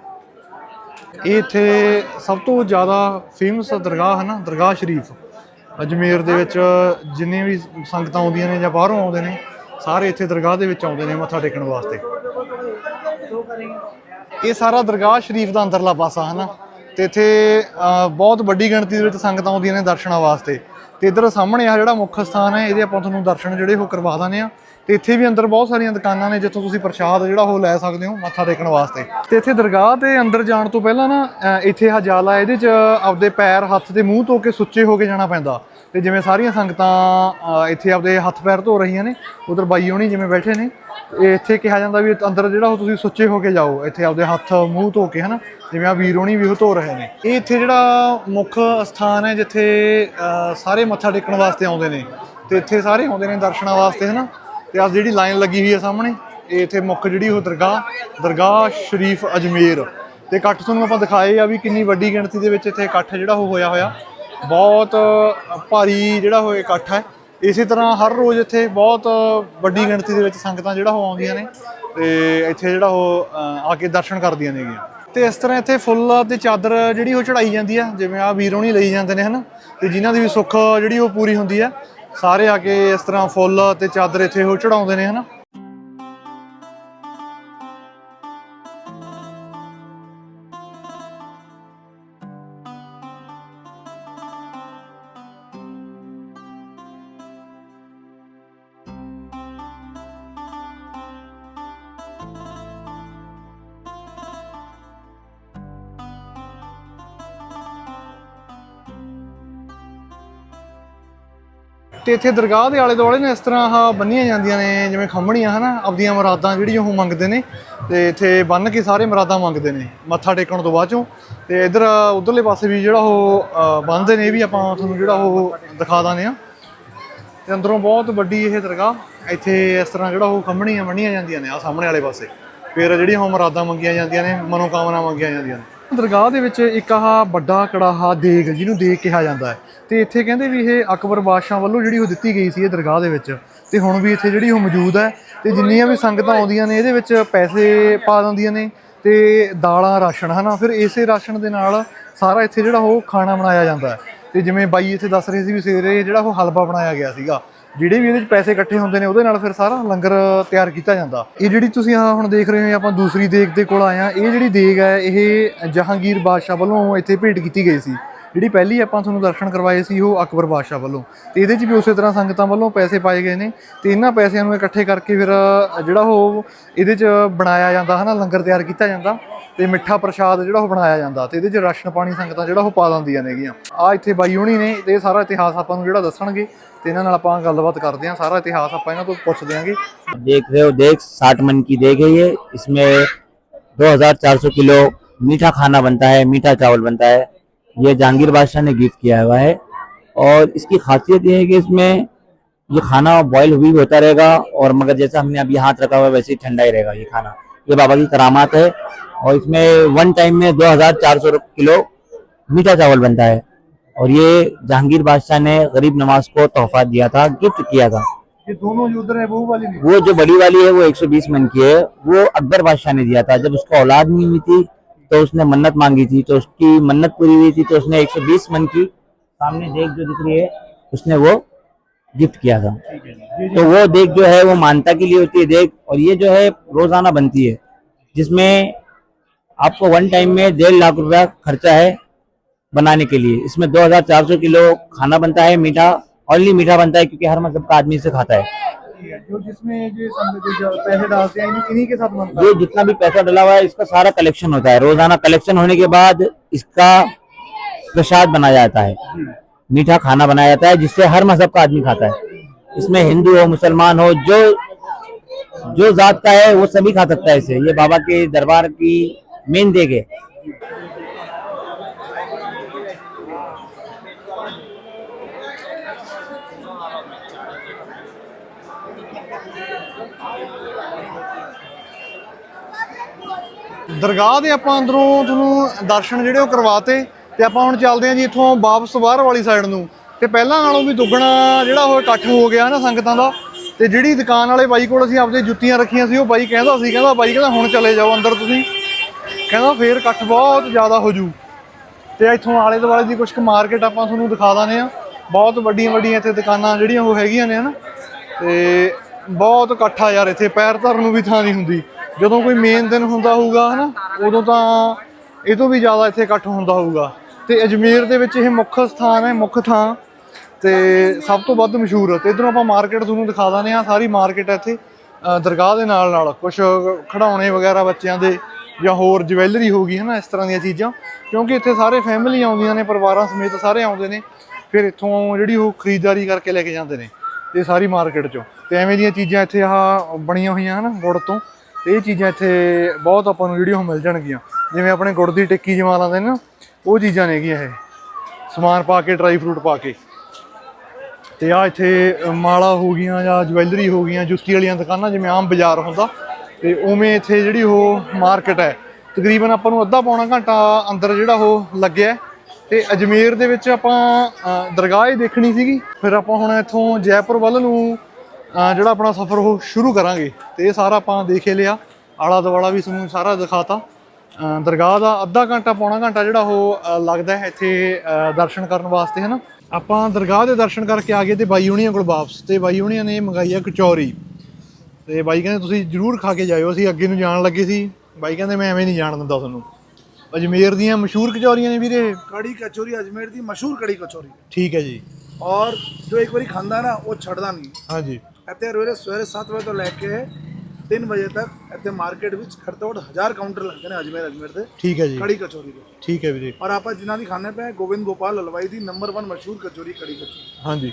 ਇਹ ਇੱਥੇ ਸਭ ਤੋਂ ਜ਼ਿਆਦਾ ਫੇਮਸ ਦਰਗਾਹ ਹੈ ਨਾ ਦਰਗਾਹ ਸ਼ਰੀਫ। ਅਜਮੇਰ ਦੇ ਵਿੱਚ ਜਿੰਨੇ ਵੀ ਸੰਗਤਾਂ ਆਉਂਦੀਆਂ ਨੇ ਜਾਂ ਬਾਹਰੋਂ ਆਉਂਦੇ ਨੇ, ਸਾਰੇ ਇੱਥੇ ਦਰਗਾਹ ਦੇ ਵਿੱਚ ਆਉਂਦੇ ਨੇ ਮੱਥਾ ਟੇਕਣ ਵਾਸਤੇ। ਇਹ ਸਾਰਾ ਦਰਗਾਹ ਸ਼ਰੀਫ ਦਾ ਅੰਦਰਲਾ ਪਾਸਾ ਹੈ ਨਾ ਤੇ ਇੱਥੇ ਬਹੁਤ ਵੱਡੀ ਗਿਣਤੀ ਦੇ ਵਿੱਚ ਸੰਗਤਾਂ ਆਉਂਦੀਆਂ ਨੇ ਦਰਸ਼ਨਾਂ ਵਾਸਤੇ। ਤੇ ਇਧਰ ਸਾਹਮਣੇ ਆ ਜਿਹੜਾ ਮੁੱਖ ਸਥਾਨ ਹੈ, ਇਹਦੇ ਆਪਾਂ ਤੁਹਾਨੂੰ ਦਰਸ਼ਨ ਜਿਹੜੇ ਉਹ ਕਰਵਾ ਦਾਨੇ ਆ ਤੇ ਇੱਥੇ ਵੀ ਅੰਦਰ ਬਹੁਤ ਸਾਰੀਆਂ ਦੁਕਾਨਾਂ ਨੇ, ਜਿੱਥੋਂ ਤੁਸੀਂ ਪ੍ਰਸ਼ਾਦ ਜਿਹੜਾ ਉਹ ਲੈ ਸਕਦੇ ਹੋ ਮੱਥਾ ਟੇਕਣ ਵਾਸਤੇ। ਤੇ ਇੱਥੇ ਦਰਗਾਹ ਤੇ ਅੰਦਰ ਜਾਣ ਤੋਂ ਪਹਿਲਾਂ ਨਾ ਇੱਥੇ ਆ ਇਹਦੇ 'ਚ ਆਪਦੇ ਪੈਰ ਹੱਥ ਤੇ ਮੂੰਹ ਧੋ ਕੇ ਸੁੱਚੇ ਹੋ ਕੇ ਜਾਣਾ ਪੈਂਦਾ। ਤੇ ਜਿਵੇਂ ਸਾਰੀਆਂ ਸੰਗਤਾਂ ਇੱਥੇ ਆਪਦੇ ਹੱਥ ਪੈਰ ਧੋ ਰਹੀਆਂ ਨੇ, ਉਧਰ ਬਾਈ ਹੋਣੀ ਜਿਵੇਂ ਬੈਠੇ ਨੇ ਇੱਥੇ ਕਿਹਾ ਜਾਂਦਾ ਵੀ ਅੰਦਰ ਜਿਹੜਾ ਉਹ ਤੁਸੀਂ ਸੁੱਚੇ ਹੋ ਕੇ ਜਾਓ, ਇੱਥੇ ਆਪਦੇ ਹੱਥ ਮੂੰਹ ਧੋ ਕੇ, ਹਨਾ? ਜਿਵੇਂ ਆ ਵੀਰ ਵੀ ਉਹ ਧੋ ਰਹੇ ਨੇ। ਇਹ ਇੱਥੇ ਜਿਹੜਾ ਮੁੱਖ ਸਥਾਨ ਹੈ ਜਿੱਥੇ ਸਾਰੇ ਮੱਥਾ ਟੇਕਣ ਵਾਸਤੇ ਆਉਂਦੇ ਨੇ, ਤੇ ਇੱਥੇ ਸਾਰੇ ਆਉਂਦੇ ਨੇ ਦਰਸ਼ਨਾਂ ਵਾਸਤੇ, ਹਨਾ? ਤੇ ਆ ਜਿਹੜੀ ਲਾਈਨ ਲੱਗੀ ਹੋਈ ਹੈ ਸਾਹਮਣੇ, ਇਹ ਇੱਥੇ ਮੁੱਖ ਜਿਹੜੀ ਉਹ ਦਰਗਾਹ ਦਰਗਾਹ ਸ਼ਰੀਫ ਅਜਮੇਰ। ਤੇ ਇਕੱਠ ਤੁਹਾਨੂੰ ਆਪਾਂ ਦਿਖਾਏ ਆ ਵੀ ਕਿੰਨੀ ਵੱਡੀ ਗਿਣਤੀ ਦੇ ਵਿੱਚ ਇੱਥੇ ਇਕੱਠ ਜਿਹੜਾ ਉਹ ਹੋਇਆ ਹੋਇਆ। ਬਹੁਤ ਭਾਰੀ ਜਿਹੜਾ ਉਹ ਇਕੱਠ ਹੈ। ਇਸੇ ਤਰ੍ਹਾਂ ਹਰ ਰੋਜ਼ ਇੱਥੇ ਬਹੁਤ ਵੱਡੀ ਗਿਣਤੀ ਦੇ ਵਿੱਚ ਸੰਗਤਾਂ ਜਿਹੜਾ ਉਹ ਆਉਂਦੀਆਂ ਨੇ ਤੇ ਇੱਥੇ ਜਿਹੜਾ ਉਹ ਆ ਕੇ ਦਰਸ਼ਨ ਕਰਦੀਆਂ ਨੇਗੀਆਂ। ਤੇ ਇਸ ਤਰ੍ਹਾਂ ਇੱਥੇ ਫੁੱਲ ਤੇ ਚਾਦਰ ਜਿਹੜੀ ਉਹ ਚੜਾਈ ਜਾਂਦੀ ਆ, ਜਿਵੇਂ ਆ ਵੀਰੋਣੀ ਲਈ ਜਾਂਦੇ ਨੇ, ਹਨਾ? ਤੇ ਜਿਨ੍ਹਾਂ ਦੀ ਵੀ ਸੁੱਖ ਜਿਹੜੀ ਉਹ ਪੂਰੀ ਹੁੰਦੀ ਆ, ਸਾਰੇ ਆ ਕੇ ਇਸ ਤਰ੍ਹਾਂ ਫੁੱਲ ਤੇ ਚਾਦਰ ਇੱਥੇ ਉਹ ਚੜਾਉਂਦੇ ਨੇ, ਹਨਾ? ਤੇ ਇੱਥੇ ਦਰਗਾਹ ਦੇ ਆਲੇ ਦੁਆਲੇ ਨੇ ਇਸ ਤਰ੍ਹਾਂ ਆਹ ਬੰਨੀਆਂ ਜਾਂਦੀਆਂ ਨੇ ਜਿਵੇਂ ਖੰਮਣੀਆਂ ਹਨਾ? ਆਪਦੀਆਂ ਮੁਰਾਦਾਂ ਜਿਹੜੀਆਂ ਉਹ ਮੰਗਦੇ ਨੇ ਤੇ ਇੱਥੇ ਬੰਨ ਕੇ ਸਾਰੇ ਮੁਰਾਦਾਂ ਮੰਗਦੇ ਨੇ ਮੱਥਾ ਟੇਕਣ ਤੋਂ ਬਾਅਦ ਚੋਂ। ਤੇ ਇਧਰ ਉਧਰਲੇ ਪਾਸੇ ਵੀ ਜਿਹੜਾ ਉਹ ਅ, ਬੰਨ੍ਹਦੇ ਨੇ ਇਹ ਵੀ ਆਪਾਂ ਤੁਹਾਨੂੰ ਜਿਹੜਾ ਉਹ ਦਿਖਾ ਦਾਨੇ ਆ ਤੇ ਅੰਦਰੋਂ ਬਹੁਤ ਵੱਡੀ ਇਹ ਦਰਗਾਹ ਇੱਥੇ ਇਸ ਤਰ੍ਹਾਂ ਜਿਹੜਾ ਉਹ ਖੰਮਣੀਆਂ ਬੰਨੀਆਂ ਜਾਂਦੀਆਂ ਨੇ ਆ ਸਾਹਮਣੇ ਵਾਲੇ ਪਾਸੇ। ਫਿਰ ਜਿਹੜੀਆਂ ਉਹ ਮੁਰਾਦਾਂ ਮੰਗੀਆਂ ਜਾਂਦੀਆਂ ਨੇ ਮਨੋਕਾਮਨਾ ਮੰਗੀਆਂ ਜਾਂਦੀਆਂ ਨੇ। ਦਰਗਾਹ ਦੇ ਵਿੱਚ ਇੱਕ ਆਹ ਵੱਡਾ ਕੜਾਹਾ ਦੇਗ, ਜਿਹਨੂੰ ਦੇਗ ਕਿਹਾ ਜਾਂਦਾ ਹੈ। ਤੇ ਇੱਥੇ ਕਹਿੰਦੇ ਵੀ ਇਹ ਅਕਬਰ ਬਾਦਸ਼ਾਹ ਵੱਲੋਂ ਜਿਹੜੀ ਉਹ ਦਿੱਤੀ ਗਈ ਸੀ ਇਹ ਦਰਗਾਹ ਦੇ ਵਿੱਚ। ਤੇ ਹੁਣ ਵੀ ਇੱਥੇ ਜਿਹੜੀ ਉਹ ਮੌਜੂਦ ਹੈ ਤੇ ਜਿੰਨੀਆਂ ਵੀ ਸੰਗਤਾਂ ਆਉਂਦੀਆਂ ਨੇ, ਇਹਦੇ ਵਿੱਚ ਪੈਸੇ ਪਾ ਦਿੰਦੀਆਂ ਨੇ ਤੇ ਦਾਲਾਂ, ਰਾਸ਼ਨ, ਹਨਾ? ਫਿਰ ਇਸੇ ਰਾਸ਼ਨ ਦੇ ਨਾਲ ਸਾਰਾ ਇੱਥੇ ਜਿਹੜਾ ਉਹ ਖਾਣਾ ਬਣਾਇਆ ਜਾਂਦਾ ਹੈ। ਤੇ ਜਿਵੇਂ ਬਾਈ ਇੱਥੇ ਦੱਸ ਰਹੇ ਸੀ ਵੀ ਸਵੇਰੇ ਜਿਹੜਾ ਉਹ ਹਲਵਾ ਬਣਾਇਆ ਗਿਆ ਸੀਗਾ। ਜਿਹੜੇ ਵੀ ਇਹਦੇ ਵਿੱਚ ਪੈਸੇ ਇਕੱਠੇ ਹੁੰਦੇ ਨੇ, ਉਹਦੇ ਨਾਲ ਫਿਰ ਸਾਰਾ ਲੰਗਰ ਤਿਆਰ ਕੀਤਾ ਜਾਂਦਾ। ਇਹ ਜਿਹੜੀ ਤੁਸੀਂ ਆਹ ਹੁਣ ਦੇਖ ਰਹੇ ਹੋ ਆਪਾਂ ਦੂਸਰੀ ਦੇਗ ਦੇ ਕੋਲ ਆਏ ਆ ਇਹ ਜਿਹੜੀ ਦੇਗ ਹੈ, ਇਹ ਜਹਾਂਗੀਰ ਬਾਦਸ਼ਾਹ ਵੱਲੋਂ ਇੱਥੇ ਭੇਟ ਕੀਤੀ ਗਈ ਸੀ। ਜਿਹੜੀ ਪਹਿਲੀ ਆਪਾਂ ਤੁਹਾਨੂੰ ਦਰਸ਼ਨ ਕਰਵਾਏ ਸੀ, ਉਹ ਅਕਬਰ ਬਾਦਸ਼ਾਹ ਵੱਲੋਂ। ਤੇ ਇਹਦੇ 'ਚ ਵੀ ਉਸੇ ਤਰ੍ਹਾਂ ਸੰਗਤਾਂ ਵੱਲੋਂ ਪੈਸੇ ਪਾਏ ਗਏ ਨੇ। ਤੇ ਇਹਨਾਂ ਪੈਸਿਆਂ ਨੂੰ ਇਕੱਠੇ ਕਰਕੇ ਫਿਰ ਜਿਹੜਾ ਉਹ ਇਹਦੇ 'ਚ ਬਣਾਇਆ ਜਾਂਦਾ, ਹਨਾ, ਲੰਗਰ ਤਿਆਰ ਕੀਤਾ ਜਾਂਦਾ। ਤੇ ਮਿੱਠਾ ਪ੍ਰਸ਼ਾਦ ਜਿਹੜਾ ਉਹ ਬਣਾਇਆ ਜਾਂਦਾ ਤੇ ਇਹਦੇ 'ਚ ਰਾਸ਼ਨ ਪਾਣੀ ਸੰਗਤਾਂ ਜਿਹੜਾ ਉਹ ਪਾ ਦਿੰਦੀਆਂ ਨੇਗੀਆਂ ਆ ਇੱਥੇ ਬਾਈ ਹੋਣੀ ਨੇ ਤੇ ਇਹ ਸਾਰਾ ਇਤਿਹਾਸ ਆਪਾਂ ਨੂੰ ਜਿਹੜਾ ਦੱਸਣਗੇ ਤੇ ਇਹਨਾਂ ਨਾਲ ਆਪਾਂ ਗੱਲਬਾਤ ਕਰਦੇ ਹਾਂ ਸਾਰਾ ਇਤਿਹਾਸ ਆਪਾਂ ਇਹਨਾਂ ਤੋਂ ਪੁੱਛਦੇ ਆਂਗੇ देख रहे हो देख साठ मन की देख है ये इसमें 2400 किलो मीठा खाना बनता है मीठा चावल बनता है ये जहांगीर बादशाह ने गिफ्ट किया हुआ है और इसकी खासियत ये है कि इसमें ये खाना बॉईल हुई होता रहेगा और मगर जैसा हमने अभी हाथ रखा हुआ है वैसे ही ठंडा ही रहेगा ये खाना ये बाबा की करामात है और इसमें वन टाइम में 2400 किलो मीठा चावल बनता है। और ये जहांगीर बादशाह ने गरीब नवाज़ को तोहफा दिया था गिफ्ट किया था। ये दोनों जो उधर है वो वाली वो जो बड़ी वाली है वो 120 मन की है। वो अकबर बादशाह ने दिया था। जब उसको औलाद नहीं हुई थी तो उसने मन्नत मांगी थी तो उसकी मन्नत पूरी हुई थी तो उसने 120 मन की सामने देख जो दिख रही है उसने वो गिफ्ट किया था। तो वो देख जो है वो मानता के लिए होती है देख। और ये जो है रोज़ाना बनती है जिसमें आपको वन टाइम में डेढ़ लाख रुपया खर्चा है बनाने के लिए। इसमें 2400 किलो खाना बनता है मीठा ऑनली मीठा बनता है क्योंकि हर मज़हब का आदमी इसे खाता है। जो जिसमें जो पैसे डालते हैं इन्हीं- के साथ बनता है? ये जितना भी पैसा डला हुआ है इसका सारा कलेक्शन होता है। रोज़ाना कलेक्शन होने के बाद इसका प्रसाद बनाया जाता है। मीठा खाना बनाया जाता है जिससे हर मज़हब का आदमी खाता है। इसमें हिंदू हो मुसलमान हो जो जो जात का है वो सभी खा सकता है इसे। ये बाबा के दरबार की मेन देग है ਦਰਗਾਹ ਦੇ ਆਪਾਂ ਅੰਦਰੋਂ ਤੁਹਾਨੂੰ ਦਰਸ਼ਨ ਜਿਹੜੇ ਉਹ ਕਰਵਾਤੇ ਤੇ ਆਪਾਂ ਹੁਣ ਚੱਲਦੇ ਆਂ ਜੀ ਇੱਥੋਂ ਵਾਪਸ ਬਾਹਰ ਵਾਲੀ ਸਾਈਡ ਨੂੰ ਤੇ ਪਹਿਲਾਂ ਨਾਲੋਂ ਵੀ ਦੁੱਗਣਾ ਜਿਹੜਾ ਉਹ ਇਕੱਠ ਹੋ ਗਿਆ ਨਾ ਸੰਗਤਾਂ ਦਾ ਤੇ ਜਿਹੜੀ ਦੁਕਾਨ ਵਾਲੇ ਬਾਈ ਕੋਲ ਅਸੀਂ ਆਪਦੇ ਜੁੱਤੀਆਂ ਰੱਖੀਆਂ ਸੀ ਉਹ ਬਾਈ ਕਹਿੰਦਾ ਸੀ ਕਹਿੰਦਾ ਬਾਈ ਕਹਿੰਦਾ ਹੁਣ ਚਲੇ ਜਾਓ ਅੰਦਰ ਤੁਸੀਂ ਕਹਿੰਦਾ ਫੇਰ ਇਕੱਠ ਬਹੁਤ ਜ਼ਿਆਦਾ ਹੋ ਜੂ। ਤੇ ਇੱਥੋਂ ਆਲੇ ਦੁਆਲੇ ਦੀ ਕੁਝ ਕੁ ਮਾਰਕੀਟ ਆਪਾਂ ਤੁਹਾਨੂੰ ਦਿਖਾ ਦਾਨੇ ਆ ਬਹੁਤ ਵੱਡੀਆਂ ਵੱਡੀਆਂ ਇੱਥੇ ਦੁਕਾਨਾਂ ਜਿਹੜੀਆਂ ਉਹ ਹੈਗੀਆਂ ਨੇ ਹਨਾ। ਤੇ ਬਹੁਤ ਇਕੱਠਾ ਯਾਰ ਇੱਥੇ, ਪੈਰ ਧਰਨ ਨੂੰ ਵੀ ਥਾਂ ਨਹੀਂ ਹੁੰਦੀ। ਜਦੋਂ ਕੋਈ ਮੇਨ ਦਿਨ ਹੁੰਦਾ ਹੋਊਗਾ ਹਨਾ, ਉਦੋਂ ਤਾਂ ਇਹ ਤੋਂ ਵੀ ਜ਼ਿਆਦਾ ਇੱਥੇ ਇਕੱਠ ਹੁੰਦਾ ਹੋਊਗਾ। ਤੇ ਅਜਮੇਰ ਦੇ ਵਿੱਚ ਇਹ ਮੁੱਖ ਸਥਾਨ ਹੈ, ਮੁੱਖ ਥਾਂ। ਤੇ ਸਭ ਤੋਂ ਵੱਧ ਮਸ਼ਹੂਰ ਤੇ ਇਧਰੋਂ ਆਪਾਂ ਮਾਰਕੀਟ ਤੁਹਾਨੂੰ ਦਿਖਾ ਦਾਨੇ ਆ ਸਾਰੀ ਮਾਰਕੀਟ ਇੱਥੇ। ਦਰਗਾਹ ਦੇ ਨਾਲ ਨਾਲ ਕੁਝ ਖਿਡੌਣੇ ਵਗੈਰਾ ਬੱਚਿਆਂ ਦੇ ਜਾਂ ਹੋਰ ਜਵੈਲਰੀ ਹੋ ਗਈ, ਹਨਾ, ਇਸ ਤਰ੍ਹਾਂ ਦੀਆਂ ਚੀਜ਼ਾਂ। ਕਿਉਂਕਿ ਇੱਥੇ ਸਾਰੇ ਫੈਮਿਲੀ ਆਉਂਦੀਆਂ ਨੇ, ਪਰਿਵਾਰਾਂ ਸਮੇਤ ਸਾਰੇ ਆਉਂਦੇ ਨੇ। ਫਿਰ ਇੱਥੋਂ ਜਿਹੜੀ ਉਹ ਖਰੀਦਦਾਰੀ ਕਰਕੇ ਲੈ ਕੇ ਜਾਂਦੇ ਨੇ, ਇਹ ਸਾਰੀ ਮਾਰਕੀਟ ਚੋਂ। ਤੇ ਐਵੇਂ ਦੀਆਂ ਚੀਜ਼ਾਂ ਇੱਥੇ ਆਹ ਬਣੀਆਂ ਹੋਈਆਂ, ਹਨ, ਗੁੜ ਤੋਂ। ਇਹ ਚੀਜ਼ਾਂ ਇੱਥੇ ਬਹੁਤ ਆਪਾਂ ਨੂੰ ਜਿਹੜੀ ਉਹ ਮਿਲ ਜਾਣਗੀਆਂ। ਜਿਵੇਂ ਆਪਣੇ ਗੁੜ ਦੀ ਟਿੱਕੀ ਜਮਾ ਲਾਉਂਦੇ ਨੇ ਨਾ, ਉਹ ਚੀਜ਼ਾਂ ਨੇਗੀਆਂ ਇਹ। ਸਮਾਨ ਪਾ ਕੇ ਡਰਾਈ ਫਰੂਟ ਪਾ ਕੇ। ਤੇ ਆ ਇੱਥੇ ਮਾਲਾ ਹੋ ਗਈਆਂ ਜਾਂ ਜਵੈਲਰੀ ਹੋ ਗਈਆਂ, ਜੁੱਤੀ ਵਾਲੀਆਂ ਦੁਕਾਨਾਂ, ਜਿਵੇਂ ਆਮ ਬਾਜ਼ਾਰ ਹੁੰਦਾ ਤੇ ਉਵੇਂ ਇੱਥੇ ਜਿਹੜੀ ਉਹ ਮਾਰਕੀਟ ਹੈ ਤਕਰੀਬਨ ਆਪਾਂ ਨੂੰ ਅੱਧਾ ਪੌਣਾ ਘੰਟਾ ਅੰਦਰ ਜਿਹੜਾ ਉਹ ਲੱਗਿਆ ਹੈ। ਤੇ ਅਜਮੇਰ ਦੇ ਵਿੱਚ ਆਪਾਂ ਦਰਗਾਹ ਹੀ ਦੇਖਣੀ ਸੀਗੀ। ਫਿਰ ਆਪਾਂ ਹੁਣ ਇੱਥੋਂ ਜੈਪੁਰ ਵੱਲ ਨੂੰ ਜਿਹੜਾ ਆਪਣਾ ਸਫ਼ਰ ਉਹ ਸ਼ੁਰੂ ਕਰਾਂਗੇ। ਤੇ ਇਹ ਸਾਰਾ ਆਪਾਂ ਦੇਖੇ ਲਿਆ। ਆਲਾ ਦੁਆਲਾ ਵੀ ਤੁਹਾਨੂੰ ਸਾਰਾ ਦਿਖਾਤਾ। ਅ, ਦਰਗਾਹ ਦਾ ਅੱਧਾ ਘੰਟਾ ਪੌਣਾ ਘੰਟਾ ਜਿਹੜਾ ਉਹ ਲੱਗਦਾ ਹੈ ਇੱਥੇ ਦਰਸ਼ਨ ਕਰਨ ਵਾਸਤੇ ਹੈ ਨਾ? ਆਪਾਂ ਦਰਗਾਹ ਦੇ ਦਰਸ਼ਨ ਕਰਕੇ ਆ ਗਏ ਤੇ ਬਾਈ ਹੁਣੀਆਂ ਕੋਲ ਵਾਪਸ। ਤੇ ਬਾਈ ਹੁਣੀਆਂ ਨੇ ਮੰਗਾਈ ਆ ਕਚੌਰੀ। ਤੇ ਬਾਈ ਕਹਿੰਦੇ ਤੁਸੀਂ ਜਰੂਰ ਖਾ ਕੇ ਜਾਇਓ ਅਸੀਂ ਅੱਗੇ ਨੂੰ ਜਾਣ ਲੱਗੇ ਸੀ ਬਾਈ ਕਹਿੰਦੇ ਮੈਂ ਐਵੇਂ ਨਹੀਂ ਜਾਣ ਦਿੰਦਾ ਤੁਹਾਨੂੰ ਅਜਮੇਰ ਦੀਆਂ ਮਸ਼ਹੂਰ ਕਚੌਰੀਆਂ ਨੇ ਵੀਰੇ कड़ी कचौरी अजमेर की मशहूर कड़ी कचौरी ਠੀਕ ਹੈ ਜੀ और जो एक बारी खांदा है ना वो छड़दा नहीं ਹਾਂਜੀ ਇੱਥੇ ਰੋਜ਼ ਸਵੇਰੇ 7 ਵਜੇ ਤੋਂ ਲੈ ਕੇ 3 ਵਜੇ ਤੱਕ ਇੱਥੇ ਮਾਰਕੀਟ ਵਿੱਚ ਘੱਟੋ ਘੱਟ ਹਜ਼ਾਰ ਕਾਊਂਟਰ ਲੱਗਦੇ ਨੇ ਅਜਮੇਰ ਅਜਮੇਰ ਦੇ ਠੀਕ ਹੈ ਜੀ ਕੜੀ ਕਚੌਰੀ ਦੇ ਠੀਕ ਹੈ ਵੀਰੇ ਔਰ ਆਪਾਂ ਜਿਨ੍ਹਾਂ ਦੀ ਖਾਣੇ ਪਏ ਗੋਬਿੰਦ ਗੋਪਾਲ ਹਲਵਾਈ ਦੀ ਨੰਬਰ 1 ਮਸ਼ਹੂਰ ਕਚੌਰੀ ਕੜੀ ਕਚੌਰੀ ਹਾਂਜੀ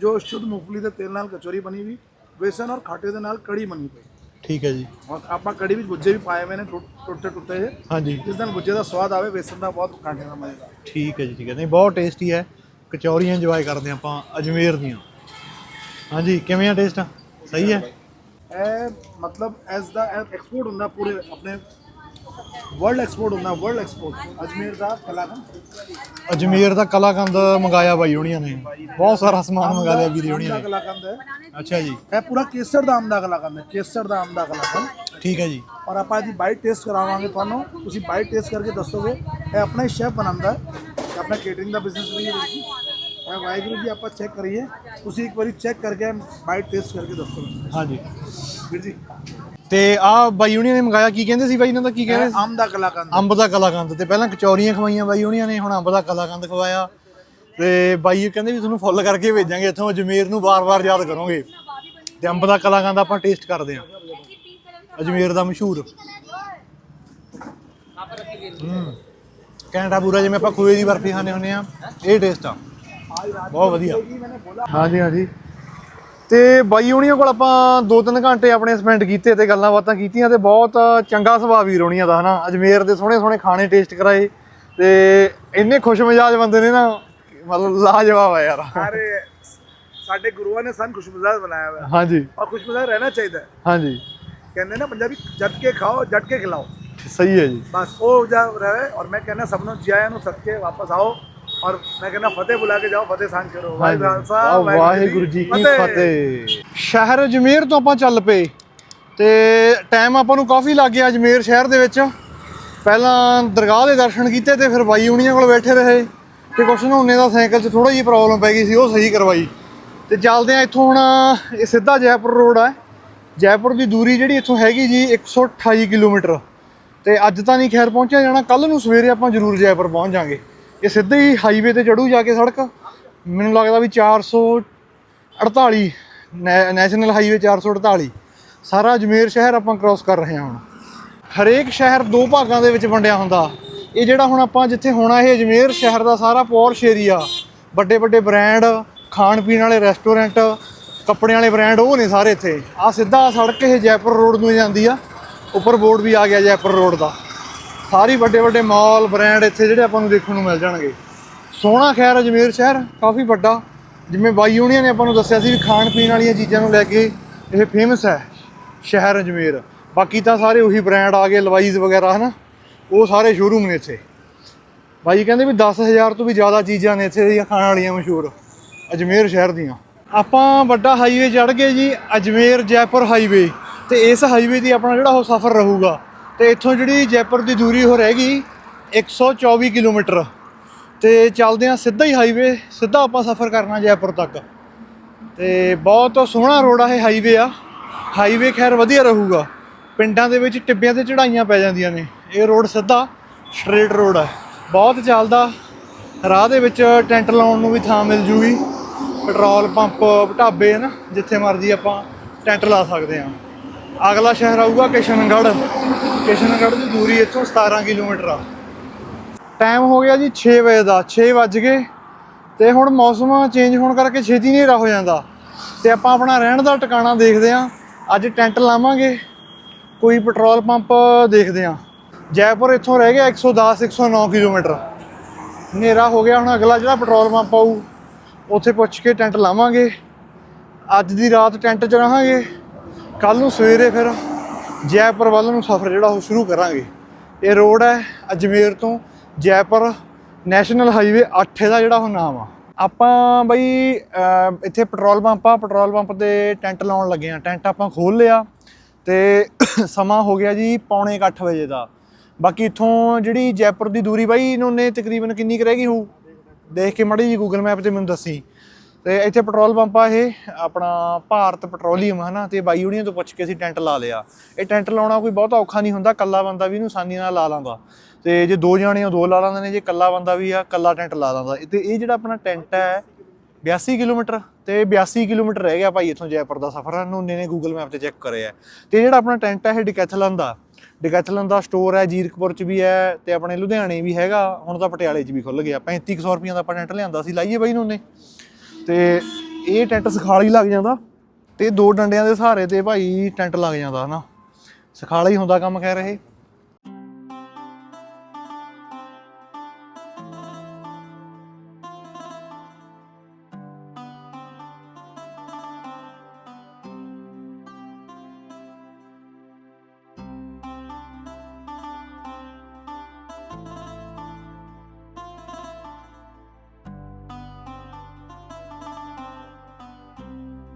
ਜੋ ਸ਼ੁੱਧ ਮੂੰਗਫਲੀ ਦੇ ਤੇਲ ਨਾਲ ਕਚੌਰੀ ਬਣੀ ਵੀ ਵੇਸਨ ਔਰ ਖਾਟੇ ਦੇ ਨਾਲ ਕੜੀ ਬਣੀ ਪਈ ਠੀਕ ਹੈ ਜੀ। ਔਰ ਆਪਾਂ ਕੜੀ ਵਿੱਚ ਗੁੱਜੇ ਵੀ ਪਾਏ ਹੋਏ ਨੇ ਟੁੱਟੇ ਟੁੱਟੇ ਜਿਹੇ। ਹਾਂਜੀ। ਜਿਸ ਨਾਲ ਗੁੱਜੇ ਦਾ ਸਵਾਦ ਆਵੇ ਵੇਸਨ ਦਾ ਬਹੁਤ ਕਾਂਟੇ ਦਾ ਮਜ਼ੇਦਾਰ ਠੀਕ ਹੈ ਜੀ ਠੀਕ ਹੈ। ਨਹੀਂ ਬਹੁਤ ਟੇਸਟੀ ਹੈ। ਕਚੌਰੀਆਂ ਇੰਜੋਏ ਕਰਦੇ ਆਪਾਂ ਅਜਮੇਰ ਦੀਆਂ। ਹਾਂਜੀ ਕਿਵੇਂ ਆ ਟੇਸਟ ਸਹੀ ਹੈ? ਇਹ ਮਤਲਬ ਐਸ ਦਾ ਐਕਸਪੋਰਟ ਹੁੰਦਾ ਪੂਰੇ ਆਪਣੇ ਵਰਲਡ ਐਕਸਪੋਰਟ ਹੁੰਦਾ ਵਰਲਡ ਐਕਸਪੋਰਟ ਅਜਮੇਰ ਦਾ ਕਲਾਕੰਦ। ਅਜਮੇਰ ਦਾ ਕਲਾਕੰਦ ਮੰਗਾਇਆ ਬਾਈ ਹੁਣੀਆਂ ਨੇ। ਬਹੁਤ ਸਾਰਾ ਸਮਾਨ ਮੰਗਾ ਲਿਆ ਵੀਰੇ ਹੁਣੀਆਂ ਨੇ। ਕਲਾਕੰਦ ਹੈ। ਅੱਛਾ ਜੀ। ਇਹ ਪੂਰਾ ਕੇਸਰ ਦਾ ਆਮ ਦਾ ਕਲਾਕੰਦ ਹੈ ਕੇਸਰ ਦਾ ਆਮ ਦਾ ਕਲਾਕੰਦ। ਠੀਕ ਹੈ ਜੀ। ਔਰ ਆਪਾਂ ਜੀ ਬਾਈਟ ਟੇਸਟ ਕਰਾਵਾਂਗੇ ਤੁਹਾਨੂੰ। ਤੁਸੀਂ ਬਾਈਟ ਟੇਸਟ ਕਰਕੇ ਦੱਸੋਗੇ। ਇਹ ਆਪਣਾ ਹੀ ਸ਼ੈਫ ਬਣਾਉਂਦਾ ਹੈ। ਤੇ ਆਪਣਾ ਕੇਟਰਿੰਗ ਦਾ ਬਿਜ਼ਨਸ ਵੀ ਹੈ ਜੀ। ਇਹ ਵਾਹਿਗੁਰੂ ਜੀ ਆਪਾਂ ਚੈੱਕ ਕਰੀਏ। ਤੁਸੀਂ ਇੱਕ ਵਾਰੀ ਚੈੱਕ ਕਰਕੇ ਬਾਈਟ ਟੇਸਟ ਕਰਕੇ ਦੱਸੋਗੇ ਹਾਂਜੀ। ਵੀਰ ਜੀ। ਤੇ ਆ ਬਾਈ ਹੁਣੀਆਂ ਨੇ ਮੰਗਾਇਆ ਕੀ ਕਹਿੰਦੇ ਸੀ ਬਾਈ ਇਹਨਾਂ ਦਾ ਕੀ ਕਹਿੰਦੇ ਆਮ ਦਾ ਕਲਾਕੰਦ। ਅੰਬ ਦਾ ਕਲਾਕੰਦ ਤੇ ਪਹਿਲਾਂ ਕਚੌਰੀਆਂ ਖਵਾਈਆਂ ਬਾਈ ਹੁਣੀਆਂ ਨੇ ਹੁਣ ਅੰਬ ਦਾ ਕਲਾਕੰਦ ਖਵਾਇਆ। ਤੇ ਬਾਈ ਕਹਿੰਦੇ ਵੀ ਤੁਹਾਨੂੰ ਫੁੱਲ ਕਰਕੇ ਭੇਜਾਂਗੇ ਇੱਥੋਂ ਅਜਮੇਰ ਨੂੰ ਵਾਰ-ਵਾਰ ਯਾਦ ਕਰੋਗੇ। ਤੇ ਅੰਬ ਦਾ ਕਲਾਕੰਦ ਆਪਾਂ ਟੇਸਟ ਕਰਦੇ ਹਾਂ। ਅਜਮੇਰ ਦਾ ਮਸ਼ਹੂਰ। ਕੈਨੇਡਾ ਪੂਰਾ ਜਿਵੇਂ ਆਪਾਂ ਖੋਏ ਦੀ ਬਰਫੀ ਖਾਂਦੇ ਹੁੰਦੇ ਆ ਇਹ ਟੇਸਟ ਆ। ਬਹੁਤ ਵਧੀਆ। ਹਾਂਜੀ ਹਾਂਜੀ। ਤੇ ਬਾਈ ਹੁਣੀਆਂ ਕੋਲ ਆਪਾਂ 2-3 ਘੰਟੇ ਆਪਣੇ ਸਪੈਂਡ ਕੀਤੇ ਤੇ ਗੱਲਾਂ ਬਾਤਾਂ ਕੀਤੀਆਂ ਤੇ ਬਹੁਤ ਚੰਗਾ ਸੁਭਾਅ ਵੀਰ ਹੋਣੀਆਂ ਦਾ ਹਨਾ? ਅਜਮੇਰ ਦੇ ਸੋਹਣੇ ਸੋਹਣੇ ਖਾਣੇ ਟੇਸਟ ਕਰਾਏ ਤੇ ਇੰਨੇ ਖੁਸ਼ ਮਿਜਾਜ ਬੰਦੇ ਨੇ ਨਾ ਮਤਲਬ ਲਾਜਵਾਬ ਆ ਯਾਰ। ਅਰੇ ਸਾਡੇ ਗੁਰੂਆਂ ਨੇ ਸਾਨੂੰ ਖੁਸ਼ਮਿਜ਼ਾਜ ਬਣਾਇਆ ਹੋਇਆ। ਹੈ ਹਾਂਜੀ। ਔਰ ਖੁਸ਼ਮਿਜ਼ਾਜ ਰਹਿਣਾ ਚਾਹੀਦਾ ਹੈ। ਹਾਂਜੀ। ਕਹਿੰਦੇ ਨਾ ਪੰਜਾਬੀ ਜੱਟ ਕੇ ਖਾਓ ਜੱਟ ਕੇ ਖਿਲਾਓ। ਸਹੀ ਹੈ ਜੀ। ਬਸ ਉਹ ਜਾ ਰਹੇ ਔਰ ਮੈਂ ਕਹਿੰਦਾ ਸਭ ਨੂੰ ਜੀ ਆਇਆਂ ਨੂੰ ਸਦਕੇ ਵਾਪਸ ਆਓ। ਔਰ ਮੈਂ ਕਹਿੰਦਾ ਫਤਿਹ ਬੁਲਾ ਕੇ ਜਾਓ ਫਤਿਹ ਸਾਂਝ ਕਰੋ। ਵਾਹਿਗੁਰੂ ਖਾਲਸਾ, ਵਾਹ, ਵਾਹਿਗੁਰੂ ਜੀ ਕੀ ਫਤਿਹ। ਸ਼ਹਿਰ ਅਜਮੇਰ ਤੋਂ ਆਪਾਂ ਚੱਲ ਪਏ। ਤੇ ਟਾਈਮ ਆਪਾਂ ਨੂੰ ਕਾਫੀ ਲੱਗ ਗਿਆ ਅਜਮੇਰ ਸ਼ਹਿਰ ਦੇ ਵਿੱਚ। ਪਹਿਲਾਂ ਦਰਗਾਹ ਦੇ ਦਰਸ਼ਨ ਕੀਤੇ ਤੇ ਫਿਰ ਬਾਈ ਹੁਣੀਆਂ ਕੋਲ ਬੈਠੇ ਰਹੇ। ਤੇ ਕੁਛ ਨਹਾਉਣੇ ਦਾ ਸਾਈਕਲ 'ਚ ਥੋੜਾ ਜਿਹੀ ਪ੍ਰੋਬਲਮ ਪੈ ਗਈ ਸੀ ਉਹ ਸਹੀ ਕਰਵਾਈ। ਤੇ ਚੱਲਦੇ ਆ ਇੱਥੋਂ ਹੁਣ ਇਹ ਸਿੱਧਾ ਜੈਪੁਰ ਰੋਡ ਆ। ਜੈਪੁਰ ਦੀ ਦੂਰੀ ਜਿਹੜੀ ਇੱਥੋਂ ਹੈਗੀ ਜੀ 128 ਕਿਲੋਮੀਟਰ। ਤੇ ਅੱਜ ਤਾਂ ਨਹੀਂ ਖੈਰ ਪਹੁੰਚਿਆ ਜਾਣਾ ਕੱਲ ਨੂੰ ਸਵੇਰੇ ਆਪਾਂ ਜ਼ਰੂਰ ਜੈਪੁਰ ਪਹੁੰਚ ਜਾਾਂਗੇ। ਇਹ ਸਿੱਧੇ ਹੀ ਹਾਈਵੇ ਤੇ ਚੜੂ ਜਾ ਕੇ ਸੜਕ। ਮੈਨੂੰ ਲੱਗਦਾ ਵੀ 448 ਨੈ- ਨੈਸ਼ਨਲ ਹਾਈਵੇ 448 ਸਾਰਾ ਅਜਮੇਰ ਸ਼ਹਿਰ ਆਪਾਂ ਕ੍ਰਾਸ ਕਰ ਰਹੇ ਹਾਂ ਹੁਣ। ਹਰੇਕ ਸ਼ਹਿਰ ਦੋ ਭਾਗਾਂ ਦੇ ਵਿੱਚ ਵੰਡਿਆ ਹੁੰਦਾ। ਇਹ ਜਿਹੜਾ ਹੁਣ ਆਪਾਂ ਜਿੱਥੇ ਹੋਣਾ, ਇਹ ਅਜਮੇਰ ਸ਼ਹਿਰ ਦਾ ਸਾਰਾ ਪੌਰਸ਼ ਏਰੀਆ ਵੱਡੇ ਵੱਡੇ ਬ੍ਰਾਂਡ ਖਾਣ ਪੀਣ ਵਾਲੇ ਰੈਸਟੋਰੈਂਟ ਕੱਪੜਿਆਂ ਵਾਲੇ ਬ੍ਰਾਂਡ ਉਹ ਨੇ ਸਾਰੇ ਇੱਥੇ। ਆ ਸਿੱਧਾ ਸੜਕ ਇਹ ਜੈਪੁਰ ਰੋਡ ਨੂੰ ਜਾਂਦੀ ਆ। ਉੱਪਰ ਬੋਰਡ ਵੀ ਆ ਗਿਆ ਜੈਪੁਰ ਰੋਡ ਦਾ। ਸਾਰੇ ਵੱਡੇ ਵੱਡੇ ਮਾਲ ਬ੍ਰਾਂਡ ਇੱਥੇ ਜਿਹੜੇ ਆਪਾਂ ਨੂੰ ਦੇਖਣ ਨੂੰ ਮਿਲ ਜਾਣਗੇ। ਸੋਹਣਾ ਖੈਰ ਅਜਮੇਰ ਸ਼ਹਿਰ, ਕਾਫੀ ਵੱਡਾ। ਜਿਵੇਂ ਬਾਈ ਯੂਨੀਅਨ ਨੇ ਆਪਾਂ ਨੂੰ ਦੱਸਿਆ ਸੀ ਵੀ ਖਾਣ ਪੀਣ ਵਾਲੀਆਂ ਚੀਜ਼ਾਂ ਨੂੰ ਲੈ ਕੇ ਇਹ ਫੇਮਸ ਹੈ, ਸ਼ਹਿਰ ਅਜਮੇਰ ਬਾਕੀ ਤਾਂ ਸਾਰੇ ਉਹੀ ਬ੍ਰਾਂਡ ਆ ਗਏ, ਲਵਾਈਜ਼ ਵਗੈਰਾ, ਹਨਾ? ਉਹ ਸਾਰੇ ਸ਼ੋਰੂਮ ਨੇ ਇੱਥੇ। ਬਾਈ ਕਹਿੰਦੇ ਵੀ 10000 ਤੋਂ ਵੀ ਜ਼ਿਆਦਾ ਚੀਜ਼ਾਂ ਨੇ ਇੱਥੇ ਦੀਆਂ ਖਾਣ ਵਾਲੀਆਂ ਮਸ਼ਹੂਰ ਅਜਮੇਰ ਸ਼ਹਿਰ ਦੀਆਂ। ਆਪਾਂ ਵੱਡਾ ਹਾਈਵੇ ਚੜ ਗਏ ਜੀ, ਅਜਮੇਰ ਜੈਪੁਰ ਹਾਈਵੇ ਤੇ ਇਸ ਹਾਈਵੇ ਦੀ ਆਪਣਾ ਜਿਹੜਾ ਉਹ ਸਫ਼ਰ ਰਹੂਗਾ ਤੇ ਇੱਥੋਂ ਜਿਹੜੀ ਜੈਪੁਰ ਦੀ ਦੂਰੀ ਉਹ ਰਹਿ ਗਈ 124 ਕਿਲੋਮੀਟਰ। ਤੇ ਚੱਲਦੇ ਆ ਸਿੱਧਾ ਹੀ ਹਾਈਵੇ ਸਿੱਧਾ ਆਪਾਂ ਸਫ਼ਰ ਕਰਨਾ ਜੈਪੁਰ ਤੱਕ। ਤੇ ਬਹੁਤ ਸੋਹਣਾ ਰੋਡ ਆ ਇਹ ਹਾਈਵੇ ਆ। ਹਾਈਵੇ ਖੈਰ ਵਧੀਆ ਰਹੂਗਾ। ਪਿੰਡਾਂ ਦੇ ਵਿੱਚ ਟਿੱਬਿਆਂ ਤੇ ਚੜਾਈਆਂ ਪੈ ਜਾਂਦੀਆਂ ਨੇ। ਇਹ ਰੋਡ ਸਿੱਧਾ ਸਟ੍ਰੇਟ ਰੋਡ ਹੈ ਬਹੁਤ ਚੱਲਦਾ। ਰਾਹ ਦੇ ਵਿੱਚ ਟੈਂਟ ਲਾਉਣ ਨੂੰ ਵੀ ਥਾਂ ਮਿਲ ਜੂਗੀ। ਪੈਟਰੋਲ ਪੰਪ ਢਾਬੇ ਹਨ, ਜਿੱਥੇ ਮਰਜ਼ੀ ਆਪਾਂ ਟੈਂਟ ਲਾ ਸਕਦੇ ਹਾਂ। ਅਗਲਾ ਸ਼ਹਿਰ ਆਊਗਾ ਕਿਸ਼ਨਗੜ੍ਹ। ਕਿਸ਼ਨਗੜ੍ਹ ਦੀ ਦੂਰੀ ਇੱਥੋਂ 17 ਕਿਲੋਮੀਟਰ ਆ। ਟਾਈਮ ਹੋ ਗਿਆ ਜੀ 6 ਵਜੇ ਦਾ 6 ਵੱਜ ਗਏ। ਤੇ ਹੁਣ ਮੌਸਮ ਚੇਂਜ ਹੋਣ ਕਰਕੇ ਛੇਤੀ ਹਨੇਰਾ ਹੋ ਜਾਂਦਾ। ਤੇ ਆਪਾਂ ਆਪਣਾ ਰਹਿਣ ਦਾ ਟਿਕਾਣਾ ਦੇਖਦੇ ਆਂ ਅੱਜ ਟੈਂਟ ਲਾਵਾਂਗੇ, ਕੋਈ ਪੈਟਰੋਲ ਪੰਪ ਦੇਖਦੇ ਆਂ ਜੈਪੁਰ ਇੱਥੋਂ ਰਹਿ ਗਿਆ 110 109 ਕਿਲੋਮੀਟਰ। ਹਨੇਰਾ ਹੋ ਗਿਆ, ਹੁਣ ਅਗਲਾ ਜਿਹੜਾ ਪੈਟਰੋਲ ਪੰਪ ਆਊ, ਉੱਥੇ ਪੁੱਛ ਕੇ ਟੈਂਟ ਲਾਵਾਂਗੇ। ਅੱਜ ਦੀ ਰਾਤ ਟੈਂਟ 'ਚ ਰਹਾਂਗੇ। ਕੱਲ ਨੂੰ ਸਵੇਰੇ ਫਿਰ ਜੈਪੁਰ ਵੱਲ ਨੂੰ ਸਫ਼ਰ ਜਿਹੜਾ ਉਹ ਸ਼ੁਰੂ ਕਰਾਂਗੇ। ਇਹ ਰੋਡ ਹੈ ਅਜਮੇਰ ਤੋਂ ਜੈਪੁਰ ਨੈਸ਼ਨਲ ਹਾਈਵੇ 8 ਦਾ ਜਿਹੜਾ ਉਹ ਨਾਮ ਆ। ਆਪਾਂ ਬਈ ਇੱਥੇ ਪੈਟਰੋਲ ਪੰਪ ਆ, ਪੈਟਰੋਲ ਪੰਪ ਤੇ ਟੈਂਟ ਲਾਉਣ ਲੱਗੇ ਆ। ਟੈਂਟ ਆਪਾਂ ਖੋਲ ਲਿਆ ਤੇ ਸਮਾਂ ਹੋ ਗਿਆ ਜੀ ਪੌਣੇ 8 ਵਜੇ ਦਾ। ਬਾਕੀ ਇੱਥੋਂ ਜਿਹੜੀ ਜੈਪੁਰ ਦੀ ਦੂਰੀ ਬਾਈ, ਇਹਨਾਂ ਨੇ ਤਕਰੀਬਨ ਕਿੰਨੀ ਕੁ ਰਹਿ ਗਈ ਹੋਊ? ਦੇਖ ਕੇ ਮੜੀ ਜੀ ਗੂਗਲ ਮੈਪ ਤੇ ਮੈਨੂੰ ਦੱਸੀ। ਤੇ ਇੱਥੇ ਪੈਟਰੋਲ ਪੰਪ ਆ ਇਹ, ਆਪਣਾ ਭਾਰਤ ਪੈਟਰੋਲੀਅਮ ਹੈ ਨਾ ਤੇ ਬਾਈ ਯੂਨੀਅਨ ਤੋਂ ਪੁੱਛ ਕੇ ਅਸੀਂ ਟੈਂਟ ਲਾ ਲਿਆ। ਇਹ ਟੈਂਟ ਲਾਉਣਾ ਕੋਈ ਬਹੁਤਾ ਔਖਾ ਨਹੀਂ ਹੁੰਦਾ ਕੱਲਾ ਬੰਦਾ ਵੀ ਇਹਨੂੰ ਆਸਾਨੀ ਨਾਲ ਲਾ ਲਾਂਦਾ। ਤੇ ਜੇ ਦੋ ਜਾਣੇ ਆ, ਦੋ ਲਾ ਲਾਂਦੇ ਨੇ, ਜੇ ਕੱਲਾ ਬੰਦਾ ਵੀ ਆ ਕੱਲਾ ਟੈਂਟ ਲਾ ਲਾਂਦਾ। ਤੇ ਇਹ ਜਿਹੜਾ ਆਪਣਾ ਟੈਂਟ ਹੈ 82 ਕਿਲੋਮੀਟਰ, ਤੇ 82 ਕਿਲੋਮੀਟਰ ਰਹਿ ਗਿਆ ਭਾਈ ਇੱਥੋਂ ਜੈਪੁਰ ਦਾ ਸਫ਼ਰ ਨੂੰ ਨੇ ਗੂਗਲ ਮੈਪ ਤੇ ਚੈੱਕ ਕਰਿਆ। ਤੇ ਜਿਹੜਾ ਆਪਣਾ ਟੈਂਟ ਹੈ ਇਹ ਡਿਕੈਥਲਨ ਦਾ। ਡਿਕੈਥਲਨ ਦਾ ਸਟੋਰ ਹੈ ਜੀਰਕਪੁਰ ਚ ਵੀ ਹੈ ਤੇ ਆਪਣੇ ਲੁਧਿਆਣੇ ਵੀ ਹੈਗਾ। ਹੁਣ ਤਾਂ ਪਟਿਆਲੇ ਚ ਵੀ ਖੁੱਲ ਗਿਆ। 3500 ਰੁਪਈਆ ਦਾ ਆਪਾਂ ਟੈਂਟ ਲਿਆਂਦਾ ਸੀ। ਲਾਈਏ ਬਾਈ ਨੂੰ ਨੇ ਤੇ ਇਹ ਟੈਂਟ ਸਖਾਲ ਹੀ ਲੱਗ ਜਾਂਦਾ ਤੇ ਦੋ ਡੰਡਿਆਂ ਦੇ ਸਹਾਰੇ ਤੇ ਭਾਈ ਟੈਂਟ ਲੱਗ ਜਾਂਦਾ ਹਨਾ। ਸਖਾਲਾ ਹੀ ਹੁੰਦਾ ਕੰਮ ਕਹਿ ਰਹੇ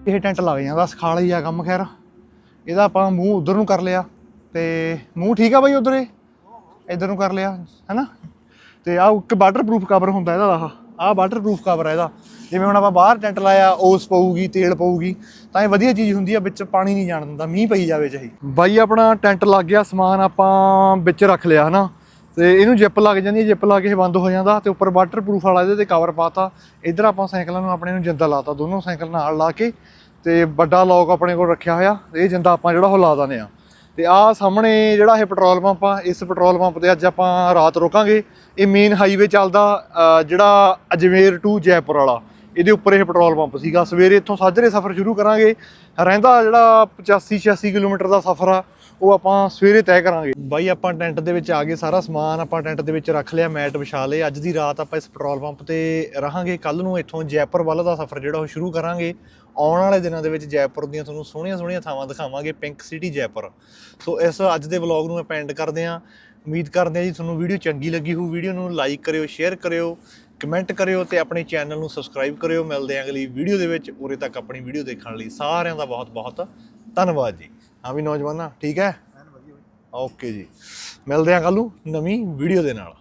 ਇਹ ਟੈਂਟ ਲੱਗ ਜਾਂਦਾ ਸਖਾਲਾ ਹੀ ਆ ਕੰਮ, ਖੈਰ। ਇਹਦਾ ਆਪਾਂ ਮੂੰਹ ਉਧਰ ਨੂੰ ਕਰ ਲਿਆ ਤੇ ਮੂੰਹ ਠੀਕ ਆ ਬਾਈ ਉਧਰ? ਇਹ ਇਧਰ ਨੂੰ ਕਰ ਲਿਆ, ਹੈਨਾ? ਤੇ ਆਹ ਇੱਕ ਵਾਟਰਪ੍ਰੂਫ ਕਵਰ ਹੁੰਦਾ ਇਹਦਾ ਆਹ। ਆਹ ਵਾਟਰਪ੍ਰੂਫ ਕਵਰ ਹੈ ਇਹਦਾ। ਜਿਵੇਂ ਹੁਣ ਆਪਾਂ ਬਾਹਰ ਟੈਂਟ ਲਾਇਆ ਓਸ ਪਊਗੀ, ਤੇਲ ਪਊਗੀ, ਤਾਂ ਇਹ ਵਧੀਆ ਚੀਜ਼ ਹੁੰਦੀ ਆ, ਵਿੱਚ ਪਾਣੀ ਨਹੀਂ ਜਾਣ ਦਿੰਦਾ, ਮੀਂਹ ਪਈ ਜਾਵੇ ਚਾਹੀ। ਬਾਈ ਆਪਣਾ ਟੈਂਟ ਲੱਗ ਗਿਆ, ਸਮਾਨ ਆਪਾਂ ਵਿੱਚ ਰੱਖ ਲਿਆ, ਹਨਾ? ਤੇ ਇਹਨੂੰ ਜਿੱਪ ਲੱਗ ਜਾਂਦੀ ਹੈ, ਜਿੱਪ ਲਾ ਕੇ ਇਹ ਬੰਦ ਹੋ ਜਾਂਦਾ ਤੇ ਉੱਪਰ ਵਾਟਰਪ੍ਰੂਫ ਵਾਲਾ ਇਹਦੇ ਤੇ ਕਵਰ ਪਾਤਾ। ਇੱਧਰ ਆਪਾਂ ਸਾਈਕਲਾਂ ਨੂੰ ਆਪਣੇ ਨੂੰ ਜਿੰਦਾ ਲਾਤਾ, ਦੋਨੋਂ ਸਾਈਕਲ ਨਾਲ ਲਾ ਕੇ ਤੇ ਵੱਡਾ ਲੋਕ ਆਪਣੇ ਕੋਲ ਰੱਖਿਆ ਹੋਇਆ। ਇਹ ਜਿੰਦਾ ਆਪਾਂ ਜਿਹੜਾ ਉਹ ਲਾ ਦਿੰਦੇ ਆ ਤੇ ਆਹ ਸਾਹਮਣੇ ਜਿਹੜਾ ਇਹ ਪੈਟਰੋਲ ਪੰਪ ਆ, ਇਸ ਪੈਟਰੋਲ ਪੰਪ ਤੇ ਅੱਜ ਆਪਾਂ ਰਾਤ ਰੋਕਾਂਗੇ। ਇਹ ਮੇਨ ਹਾਈਵੇ ਚੱਲਦਾ ਜਿਹੜਾ ਅਜਮੇਰ ਟੂ ਜੈਪੁਰ ਵਾਲਾ। ਇਹਦੇ ਉੱਪਰ ਇਹ ਪੈਟਰੋਲ ਪੰਪ ਸੀਗਾ। ਸਵੇਰੇ ਇੱਥੋਂ ਸਾਜਰੇ ਸਫ਼ਰ ਸ਼ੁਰੂ ਕਰਾਂਗੇ। ਰਹਿੰਦਾ ਜਿਹੜਾ 85 86 ਕਿਲੋਮੀਟਰ ਦਾ ਸਫ਼ਰ ਆ, ਉਹ ਆਪਾਂ ਸਵੇਰੇ ਤੈਅ ਕਰਾਂਗੇ। ਬਾਈ, ਆਪਾਂ ਟੈਂਟ ਦੇ ਵਿੱਚ ਆ ਗਏ, ਸਾਰਾ ਸਮਾਨ ਆਪਾਂ ਟੈਂਟ ਦੇ ਵਿੱਚ ਰੱਖ ਲਿਆ, ਮੈਟ ਵਿਛਾ ਲਏ। ਅੱਜ ਦੀ ਰਾਤ ਆਪਾਂ ਇਸ ਪੈਟਰੋਲ ਪੰਪ ਤੇ ਰਹਾਂਗੇ। ਕੱਲ ਨੂੰ ਇੱਥੋਂ ਜੈਪੁਰ ਵੱਲ ਦਾ ਸਫ਼ਰ ਜਿਹੜਾ ਉਹ ਸ਼ੁਰੂ ਕਰਾਂਗੇ। ਆਉਣ ਵਾਲੇ ਦਿਨਾਂ ਦੇ ਵਿੱਚ ਜੈਪੁਰ ਦੀਆਂ ਤੁਹਾਨੂੰ ਸੋਹਣੀਆਂ ਸੋਹਣੀਆਂ ਥਾਵਾਂ ਦਿਖਾਵਾਂਗੇ, ਪਿੰਕ ਸਿਟੀ ਜੈਪੁਰ। ਸੋ ਇਸ ਅੱਜ ਦੇ ਵਲੌਗ ਨੂੰ ਆਪਾਂ ਐਂਡ ਕਰਦੇ ਹਾਂ ਉਮੀਦ ਕਰਦੇ ਹਾਂ ਜੀ ਤੁਹਾਨੂੰ ਵੀਡੀਓ ਚੰਗੀ ਲੱਗੀ ਹੋਊ। ਵੀਡੀਓ ਨੂੰ ਲਾਈਕ ਕਰਿਓ, ਸ਼ੇਅਰ ਕਰਿਓ। ਕਮੈਂਟ ਕਰਿਓ ਤੇ ਆਪਣੇ ਚੈਨਲ ਨੂੰ ਸਬਸਕ੍ਰਾਈਬ ਕਰਿਓ। ਮਿਲਦੇ ਹਾਂ ਅਗਲੀ ਵੀਡੀਓ ਦੇ ਵਿੱਚ। ਉਰੇ ਤੱਕ ਆਪਣੀ ਵੀਡੀਓ ਦੇਖਣ ਲਈ ਸਾਰਿਆਂ ਦਾ ਬਹੁਤ ਬਹੁਤ ਧੰਨਵਾਦ ਜੀ। ਹਾਂ ਵੀ ਨੌਜਵਾਨਾਂ ਠੀਕ ਹੈ? ਓਕੇ ਜੀ। ਮਿਲਦੇ ਹਾਂ ਕੱਲ ਨੂੰ ਨਵੀਂ ਵੀਡੀਓ ਦੇ ਨਾਲ।